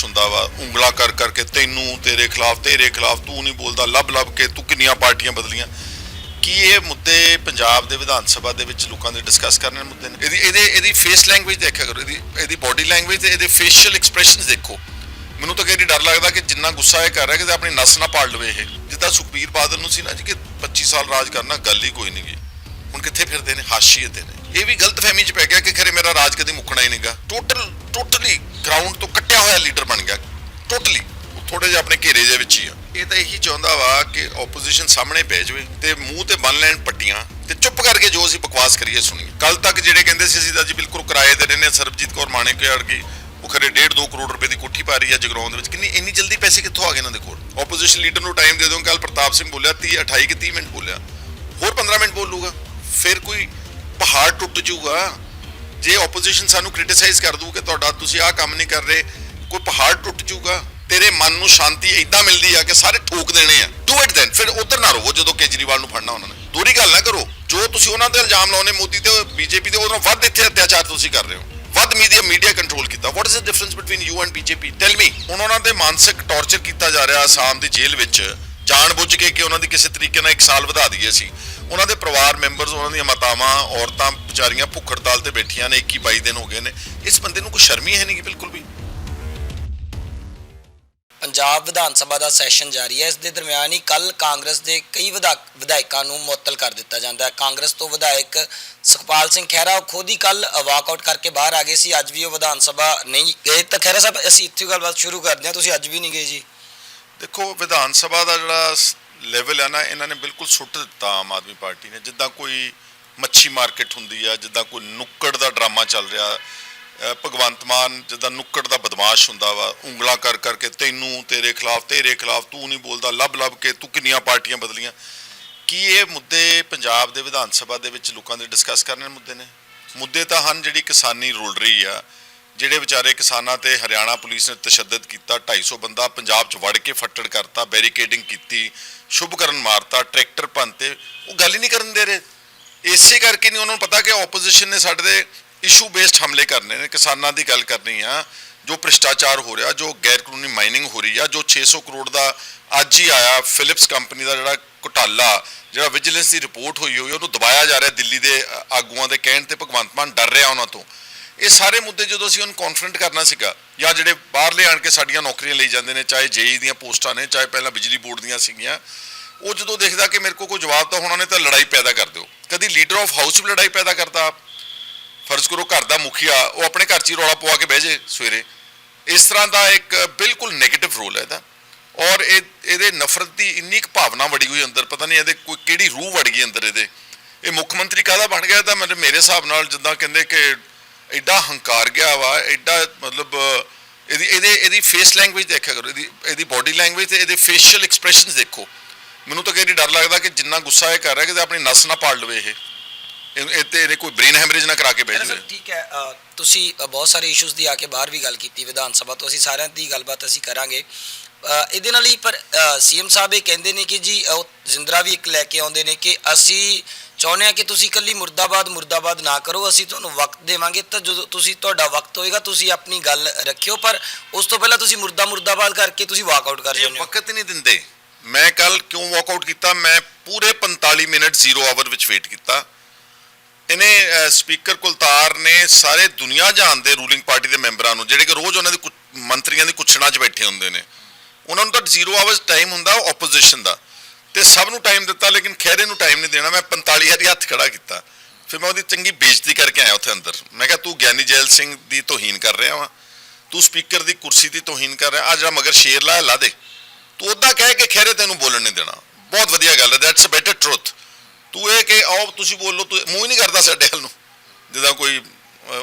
ਬਦਮਾਸ਼ ਹੁੰਦਾ ਵਾ, ਉਂਗਲਾ ਕਰ ਕਰਕੇ ਤੈਨੂੰ, ਤੇਰੇ ਖਿਲਾਫ ਤੇਰੇ ਖਿਲਾਫ ਤੂੰ ਨਹੀਂ ਬੋਲਦਾ, ਲੱਭ ਲੱਭ ਕੇ ਤੂੰ ਕਿੰਨੀਆਂ ਪਾਰਟੀਆਂ ਬਦਲੀਆਂ। ਕੀ ਇਹ ਮੁੱਦੇ ਪੰਜਾਬ ਦੇ ਵਿਧਾਨ ਸਭਾ ਦੇ ਵਿੱਚ ਲੋਕਾਂ ਦੇ ਡਿਸਕਸ ਕਰਨੇ ਮੁੱਦੇ ਨੇ? ਇਹਦੀ, ਇਹਦੇ, ਇਹਦੀ ਫੇਸ ਲੈਂਗੁਏਜ ਦੇਖਿਆ ਕਰੋ, ਇਹਦੀ ਇਹਦੀ ਬਾਡੀ ਲੈਂਗੁਏਜ ਤੇ ਇਹਦੇ ਫੇਸ਼ੀਅਲ ਐਕਸਪ੍ਰੈਸ਼ਨਸ ਦੇਖੋ। ਮੈਨੂੰ ਤਾਂ ਕਈ ਡਰ ਲੱਗਦਾ ਕਿ ਜਿੰਨਾ ਗੁੱਸਾ ਇਹ ਕਰ ਰਿਹਾ ਕਿ ਆਪਣੀ ਨਸ ਨਾ ਪਾੜ ਲਵੇ ਇਹ। ਜਿੱਦਾਂ ਸੁਖਬੀਰ ਬਾਦਲ ਨੂੰ ਸੀ ਨਾ ਜੀ ਕਿ 25 ਸਾਲ ਰਾਜ ਕਰਨਾ, ਗੱਲ ਹੀ ਕੋਈ ਨਹੀਂ ਗੀ। ਹੁਣ ਕਿੱਥੇ ਫਿਰਦੇ ਨੇ? ਹਾਸ਼ੀਏ ਤੇ ਨੇ। ਇਹ ਵੀ ਗਲਤਫਹਿਮੀ ਚ ਪੈ ਗਿਆ ਕਿ ਖਰੇ ਮੇਰਾ ਰਾਜ ਕਦੇ ਮੁੱਕਣਾ ਹੀ ਨਹੀਂਗਾ ਟੋਟਲ ਟੋਟਲੀ ਗਰਾਊਂਡ ਤੋਂ ਕੱਟਿਆ ਹੋਇਆ ਲੀਡਰ ਬਣ ਗਿਆ। ਟੋਟਲੀ ਥੋੜੇ ਜਿਹਾ ਆਪਣੇ ਘੇਰੇ ਦੇ ਵਿੱਚ ਹੀ ਆ। ਇਹ ਤਾਂ ਇਹੀ ਚਾਹੁੰਦਾ ਵਾ ਕਿ ਆਪੋਜੀਸ਼ਨ ਸਾਹਮਣੇ ਪੈ ਜਾਵੇ ਤੇ ਮੂੰਹ ਤੇ ਬੰਨ ਲੈਣ ਪੱਟੀਆਂ ਤੇ ਚੁੱਪ ਕਰਕੇ ਜੋ ਅਸੀਂ ਬਕਵਾਸ ਕਰੀਏ ਸੁਣੀਏ। ਕੱਲ ਤੱਕ ਜਿਹੜੇ ਕਹਿੰਦੇ ਸੀ ਅਸੀਂ ਤਾਂ ਜੀ ਬਿਲਕੁਲ ਕਿਰਾਏ ਦੇ ਰਹਿੰਦੇ ਹਾਂ, ਸਰਬਜੀਤ ਕੌਰ ਮਾਣੇ ਮਾਣੇਕੇ ਵਰਗੀ, ਉਹ ਖਰੇ 1.5 2 ਕਰੋੜ ਰੁਪਏ ਦੀ ਕੋਠੀ ਪਾ ਰਹੀ ਹੈ ਜਗਰਾਉਂ ਦੇ ਵਿੱਚ। ਕਿੰਨੀ, ਇੰਨੀ ਜਲਦੀ ਪੈਸੇ ਕਿੱਥੋਂ ਆ ਗਏ ਇਹਨਾਂ ਦੇ ਕੋਲ? ਆਪੋਜੀਸ਼ਨ ਲੀਡਰ ਨੂੰ ਟਾਈਮ ਦੇ ਦਿਓ ਕੱਲ ਪ੍ਰਤਾਪ ਸਿੰਘ ਬੋਲਿਆ 30 28 ਕਿ 30 ਮਿੰਟ ਬੋਲਿਆ। ਹੋਰ 15 ਮਿੰਟ ਬੋਲੂਗਾ। ਫਿਰ ਕੋਈ ਪਹਾੜ ਟੁੱਟ ਜਾਊਗਾ। ਜੇ ਆਪੋਜੀਸ਼ਨ ਸਾਨੂੰ ਕ੍ਰਿਟਿਸਾਈਜ਼ ਕਰ ਦੂ ਕਿ ਤੁਹਾਡਾ ਤੁਸੀਂ ਆਹ ਕੰਮ ਨਹੀਂ ਕਰ ਰਹੇ, ਕੋਈ ਪਹਾੜ ਟੁੱਟ ਜਾਊਗਾ, ਤੇਰੇ ਮਨ ਨੂੰ ਸ਼ਾਂਤੀ ਇਦਾਂ ਮਿਲਦੀ ਆ ਕਿ ਸਾਰੇ ਠੋਕ ਦੇਣੇ ਆ। ਡੂ ਇਟ ਦੈਨ ਫਿਰ ਉਧਰ ਨਾ ਰਹੋ ਜਦੋਂ ਕੇਜਰੀਵਾਲ ਨੂੰ ਫੜਨਾ ਉਹਨਾਂ ਨੇ। ਦੂਰੀ ਗੱਲ ਨਾ ਕਰੋ, ਜੋ ਤੁਸੀਂ ਉਹਨਾਂ ਤੇ ਇਲਜ਼ਾਮ ਲਾਉਨੇ ਮੋਦੀ ਤੇ ਬੀਜੇਪੀ ਤੇ ਉਹਨਾਂ ਵੱਧ ਇੱਥੇ ਅਤਿਆਚਾਰ ਤੁਸੀਂ ਕਰ ਰਹੇ ਹੋ। ਵੱਧ ਮੀਡੀਆ ਮੀਡੀਆ ਕੰਟਰੋਲ ਕੀਤਾ। What is the difference between you and BJP tell me ਉਹਨਾਂ ਦੇ ਮਾਨਸਿਕ ਟੌਰਚਰ ਕੀਤਾ ਜਾ ਰਿਹਾ ਆਸਾਮ ਦੀ ਜੇਲ੍ਹ ਵਿੱਚ। ਜਾਣ ਬੁੱਝ ਕੇ ਕਿ ਉਹਨਾਂ ਦੀ ਕਿਸੇ ਤਰੀਕੇ ਨਾਲ ਇੱਕ ਸਾਲ ਵਧਾ ਦਈਏ ਸੀ ਉਹਨਾਂ ਦੇ ਪਰਿਵਾਰ ਮੈਂਬਰਸ ਉਹਨਾਂ ਦੀਆਂ ਮਾਤਾਵਾਂ ਔਰਤਾਂ ਵਿਚਾਰੀਆਂ ਭੁੱਖ ਹੜਤਾਲ ਤੇ ਬੈਠੀਆਂ ਨੇ 21 22 ਦਿਨ ਹੋ ਗਏ ਨੇ। ਇਸ ਬੰਦੇ ਨੂੰ ਕੋਈ ਸ਼ਰਮ ਹੀ ਹੈ ਨਹੀਂ ਬਿਲਕੁਲ ਵੀ? ਪੰਜਾਬ ਵਿਧਾਨ ਸਭਾ ਦਾ ਸੈਸ਼ਨ ਜਾਰੀ ਹੈ। ਇਸ ਦੇ ਦਰਮਿਆਨ ਹੀ ਕੱਲ ਕਾਂਗਰਸ ਦੇ ਕਈ ਵਿਧਾ- ਵਿਧਾਇਕਾਂ ਨੂੰ ਮੁਅੱਤਲ ਕਰ ਦਿੱਤਾ ਜਾਂਦਾ ਹੈ। ਕਾਂਗਰਸ ਤੋਂ ਵਿਧਾਇਕ ਸੁਖਪਾਲ ਸਿੰਘ ਖਹਿਰਾ ਉਹ ਖੁਦ ਹੀ ਕੱਲ ਵਾਕਆਊਟ ਕਰਕੇ ਬਾਹਰ ਆ ਗਏ ਸੀ। ਅੱਜ ਵੀ ਉਹ ਵਿਧਾਨ ਸਭਾ ਨਹੀਂ ਗਏ। ਤਾਂ ਖਹਿਰਾ ਸਾਹਿਬ ਅਸੀਂ ਇੱਥੇ ਗੱਲਬਾਤ ਸ਼ੁਰੂ ਕਰਦੇ ਹਾਂ। ਤੁਸੀਂ ਅੱਜ ਵੀ ਨਹੀਂ ਗਏ ਜੀ? ਦੇਖੋ ਵਿਧਾਨ ਸਭਾ ਦਾ ਜਿਹੜਾ ਲੈਵਲ ਆ ਨਾ, ਇਹਨਾਂ ਨੇ ਬਿਲਕੁਲ ਸੁੱਟ ਦਿੱਤਾ ਆਮ ਆਦਮੀ ਪਾਰਟੀ ਨੇ। ਜਿੱਦਾਂ ਕੋਈ ਮੱਛੀ ਮਾਰਕੀਟ ਹੁੰਦੀ ਆ, ਜਿੱਦਾਂ ਕੋਈ ਨੁੱਕੜ ਦਾ ਡਰਾਮਾ ਚੱਲ ਰਿਹਾ ਭਗਵੰਤ ਮਾਨ ਜਿੱਦਾਂ ਨੁੱਕੜ ਦਾ ਬਦਮਾਸ਼ ਹੁੰਦਾ ਵਾ, ਉਂਗਲਾ ਕਰ ਕਰਕੇ ਤੈਨੂੰ ਤੇਰੇ ਖਿਲਾਫ ਤੇਰੇ ਖਿਲਾਫ ਤੂੰ ਨਹੀਂ ਬੋਲਦਾ, ਲੱਭ ਲੱਭ ਕੇ ਤੂੰ ਕਿੰਨੀਆਂ ਪਾਰਟੀਆਂ ਬਦਲੀਆਂ। ਕੀ ਇਹ ਮੁੱਦੇ ਪੰਜਾਬ ਦੇ ਵਿਧਾਨ ਸਭਾ ਦੇ ਵਿੱਚ ਲੋਕਾਂ ਦੇ ਡਿਸਕਸ ਕਰਨ ਦੇ ਮੁੱਦੇ ਨੇ? ਮੁੱਦੇ ਤਾਂ ਹਨ ਜਿਹੜੀ ਕਿਸਾਨੀ ਰੁਲ ਰਹੀ ਆ। ਜਿਹੜੇ ਵਿਚਾਰੇ ਕਿਸਾਨਾਂ ਤੇ ਹਰਿਆਣਾ ਪੁਲਿਸ ਨੇ ਤਸ਼ੱਦਦ ਕੀਤਾ 250 ਬੰਦਾ ਪੰਜਾਬ 'ਚ ਵੜ ਕੇ ਫੱਟੜ ਕਰਤਾ, ਬੈਰੀਕੇਡਿੰਗ ਕੀਤੀ ਸ਼ੁਭਕਰਨ ਮਾਰਤਾ, ਟਰੈਕਟਰ ਭੰਨਤੇ ਉਹ ਗੱਲ ਹੀ ਨਹੀਂ ਕਰਨ ਦੇ ਰਹੇ। ਇਸੇ ਕਰਕੇ ਨਹੀਂ ਉਹਨਾਂ ਨੂੰ ਪਤਾ ਕਿ ਆਪੋਜੀਸ਼ਨ ਨੇ ਸਾਡੇ ਦੇ ਇਸ਼ੂ ਬੇਸਡ ਹਮਲੇ ਕਰਨੇ ਨੇ, ਕਿਸਾਨਾਂ ਦੀ ਗੱਲ ਕਰਨੀ ਆ, ਜੋ ਭ੍ਰਿਸ਼ਟਾਚਾਰ ਹੋ ਰਿਹਾ, ਜੋ ਗੈਰ ਕਾਨੂੰਨੀ ਮਾਈਨਿੰਗ ਹੋ ਰਹੀ ਆ, ਜੋ 600 ਕਰੋੜ ਦਾ ਅੱਜ ਹੀ ਆਇਆ ਫਿਲਿਪਸ ਕੰਪਨੀ ਦਾ ਜਿਹੜਾ ਘੁਟਾਲਾ, ਜਿਹੜਾ ਵਿਜੀਲੈਂਸ ਦੀ ਰਿਪੋਰਟ ਹੋਈ ਹੋਈ ਉਹਨੂੰ ਦਬਾਇਆ ਜਾ ਰਿਹਾ, ਦਿੱਲੀ ਦੇ ਆਗੂਆਂ ਦੇ ਕਹਿਣ ਤੇ ਭਗਵੰਤ ਮਾਨ ਡਰ ਰਿਹਾ ਉਹਨਾਂ ਤੋਂ। ਇਹ ਸਾਰੇ ਮੁੱਦੇ ਜਦੋਂ ਅਸੀਂ ਉਹਨੂੰ ਕੌਨਫਰੰਟ ਕਰਨਾ ਸੀਗਾ, ਜਾਂ ਜਿਹੜੇ ਬਾਹਰਲੇ ਆਣ ਕੇ ਸਾਡੀਆਂ ਨੌਕਰੀਆਂ ਲਈ ਜਾਂਦੇ ਨੇ, ਚਾਹੇ ਜੇਈ ਦੀਆਂ ਪੋਸਟਾਂ ਨੇ, ਚਾਹੇ ਪਹਿਲਾਂ ਬਿਜਲੀ ਬੋਰਡ ਦੀਆਂ ਸੀਗੀਆਂ, ਉਹ ਜਦੋਂ ਦੇਖਦਾ ਕਿ ਮੇਰੇ ਕੋਲ ਕੋਈ ਜਵਾਬ ਤਾਂ ਹੋਣਾ ਨੇ ਤਾਂ ਲੜਾਈ ਪੈਦਾ ਕਰ ਦਿਓ। ਕਦੀ ਲੀਡਰ ਆਫ ਹਾਊਸ ਵੀ ਲੜਾਈ ਪੈਦਾ ਕਰਦਾ ਆਪ। ਫਰਜ਼ ਕਰੋ ਘਰ ਦਾ ਮੁਖੀਆ ਉਹ ਆਪਣੇ ਘਰ 'ਚ ਹੀ ਰੌਲਾ ਪਵਾ ਕੇ ਬਹਿ ਜੇ ਸਵੇਰੇ। ਇਸ ਤਰ੍ਹਾਂ ਦਾ ਇੱਕ ਬਿਲਕੁਲ 네ਗੇਟਿਵ ਰੋਲ ਹੈ ਇਹਦਾ। ਔਰ ਇਹ, ਇਹਦੇ ਨਫ਼ਰਤ ਦੀ ਇੰਨੀ ਕੁ ਭਾਵਨਾ ਵੜੀ ਹੋਈ ਅੰਦਰ, ਪਤਾ ਨਹੀਂ ਇਹਦੇ ਕੋਈ ਕਿਹੜੀ ਰੂਹ ਵੜ ਗਈ ਅੰਦਰ ਇਹਦੇ। ਇਹ ਮੁੱਖ ਮੰਤਰੀ ਕਾਹਦਾ ਬਣ ਗਿਆ ਤਾਂ ਮੇਰੇ ਮੇਰੇ ਹਿਸਾਬ ਨਾਲ ਜਿੱਦਾਂ ਕਹਿੰਦੇ ਕਿ ਐਡਾ ਹੰਕਾਰ ਗਿਆ ਵਾ ਐਡਾ ਮਤਲਬ ਇਹਦੀ ਇਹਦੇ ਇਹਦੀ ਫੇਸ ਲੈਂਗੁਏਜ ਦੇਖਿਆ ਕਰੋ ਇਹਦੀ ਇਹਦੀ ਬਾਡੀ ਲੈਂਗੁਏਜ ਤੇ ਇਹਦੇ ਫੇਸ਼ੀਅਲ ਐਕਸਪ੍ਰੈਸ਼ਨਸ ਦੇਖੋ। ਮੈਨੂੰ ਤਾਂ ਕਈ ਡਰ ਲੱਗਦਾ ਕਿ ਜਿੰਨਾ ਗੁੱਸਾ ਇਹ ਕਰ ਰਿਹਾ ਕਿ ਆਪਣੀ ਨਸ ਨਾ ਪਾੜ ਲਵੇ ਇਹ। ਇਹ ਤੇ ਇਹਨੇ ਕੋਈ ਬ੍ਰੇਨ ਹੈਮਰੇਜ ਨਾ ਕਰਾ ਕੇ ਖਹਿਰਾ ਜਾਵੇ। ਠੀਕ ਹੈ ਤੁਸੀਂ ਬਹੁਤ ਸਾਰੇ ਇਸ਼ੂਜ਼ ਦੀ ਆ ਕੇ ਬਾਹਰ ਵੀ ਗੱਲ ਕੀਤੀ ਵਿਧਾਨ ਸਭਾ ਤੋਂ ਅਸੀਂ ਸਾਰਿਆਂ ਦੀ ਗੱਲਬਾਤ ਅਸੀਂ ਕਰਾਂਗੇ। ਇਹਦੇ ਨਾਲ ਹੀ ਪਰ ਸੀਐਮ ਸਾਹਿਬ ਇਹ ਕਹਿੰਦੇ ਨੇ ਕਿ ਜੀ ਉਹ ਜ਼ਿੰਦਰਾ ਵੀ ਇੱਕ ਲੈ ਕੇ ਆਉਂਦੇ ਨੇ ਕਿ ਅਸੀਂ ਚਾਹੁੰਦੇ ਹਾਂ ਕਿ ਤੁਸੀਂ ਇਕੱਲੀ ਮੁਰਦਾਬਾਦ ਮੁਰਦਾਬਾਦ ਨਾ ਕਰੋ ਅਸੀਂ ਤੁਹਾਨੂੰ ਵਕਤ ਦੇਵਾਂਗੇ ਤਾਂ ਜਦੋਂ ਤੁਸੀਂ ਤੁਹਾਡਾ ਵਕਤ ਹੋਏਗਾ ਤੁਸੀਂ ਆਪਣੀ ਗੱਲ ਰੱਖਿਓ ਪਰ ਉਸ ਤੋਂ ਪਹਿਲਾਂ ਤੁਸੀਂ ਮੁਰਦਾ ਮੁਰਦਾਬਾਦ ਕਰਕੇ ਤੁਸੀਂ ਵਾਕਆਊਟ ਕਰ ਜਾਂਦੇ ਹੋ। ਵਕਤ ਨਹੀਂ ਦਿੰਦੇ। ਮੈਂ ਕੱਲ ਕਿਉਂ ਵਾਕਆਊਟ ਕੀਤਾ? ਮੈਂ ਪੂਰੇ 45 ਮਿੰਟ ਜ਼ੀਰੋ ਆਵਰ ਵਿੱਚ ਵੇਟ ਕੀਤਾ। ਇਹਨੇ ਸਪੀਕਰ ਕੁਲਤਾਰ ਨੇ ਸਾਰੇ ਦੁਨੀਆ ਜਾਣ ਦੇ ਰੂਲਿੰਗ ਪਾਰਟੀ ਦੇ ਮੈਂਬਰਾਂ ਨੂੰ ਜਿਹੜੇ ਕਿ ਰੋਜ਼ ਉਹਨਾਂ ਦੇ ਮੰਤਰੀਆਂ ਦੀ ਕੁਛਣਾ 'ਚ ਬੈਠੇ ਹੁੰਦੇ ਨੇ। ਉਹਨਾਂ ਨੂੰ ਤਾਂ ਜ਼ੀਰੋ ਆਵਰਸ ਟਾਈਮ ਹੁੰਦਾ ਆਪੋਜੀਸ਼ਨ ਦਾ। ਤੇ ਸਭ ਨੂੰ ਟਾਈਮ ਦਿੱਤਾ ਲੇਕਿਨ ਖਹਿਰੇ ਨੂੰ ਟਾਈਮ ਨਹੀਂ ਦੇਣਾ। ਮੈਂ 45 ਵਾਰੀ ਹੱਥ ਖੜਾ ਕੀਤਾ। ਫਿਰ ਮੈਂ ਉਹਦੀ ਚੰਗੀ ਬੇਇੱਜ਼ਤੀ ਕਰਕੇ ਆਇਆ ਉੱਥੇ ਅੰਦਰ। ਮੈਂ ਕਿਹਾ ਤੂੰ ਗਿਆਨੀ ਜੈਲ ਸਿੰਘ ਦੀ ਤੋਹੀਨ ਕਰ ਰਿਹਾ ਵਾ। ਤੂੰ ਸਪੀਕਰ ਦੀ ਕੁਰਸੀ ਦੀ ਤੋਹੀਨ ਕਰ ਰਿਹਾ। ਆ ਜਿਹੜਾ ਮਗਰ ਸ਼ੇਰ ਲਾਇਆ ਲਾ ਦੇ। ਤੂੰ ਉਦਾਂ ਕਹਿ ਕੇ ਖਹਿਰੇ ਤੈਨੂੰ ਬੋਲਣ ਨਹੀਂ ਦੇਣਾ। ਬਹੁਤ ਵਧੀਆ ਗੱਲ ਹੈ। ਦੈਟਸ ਅ ਬੈਟਰ ਟਰੁੱਥ ਤੂੰ ਇਹ ਕਿ ਆਓ ਤੁਸੀਂ ਬੋਲੋ। ਤੂੰ ਮੂੰਹ ਹੀ ਨਹੀਂ ਕਰਦਾ ਸਾਡੇ ਹਲ ਨੂੰ। ਜਿੱਦਾਂ ਕੋਈ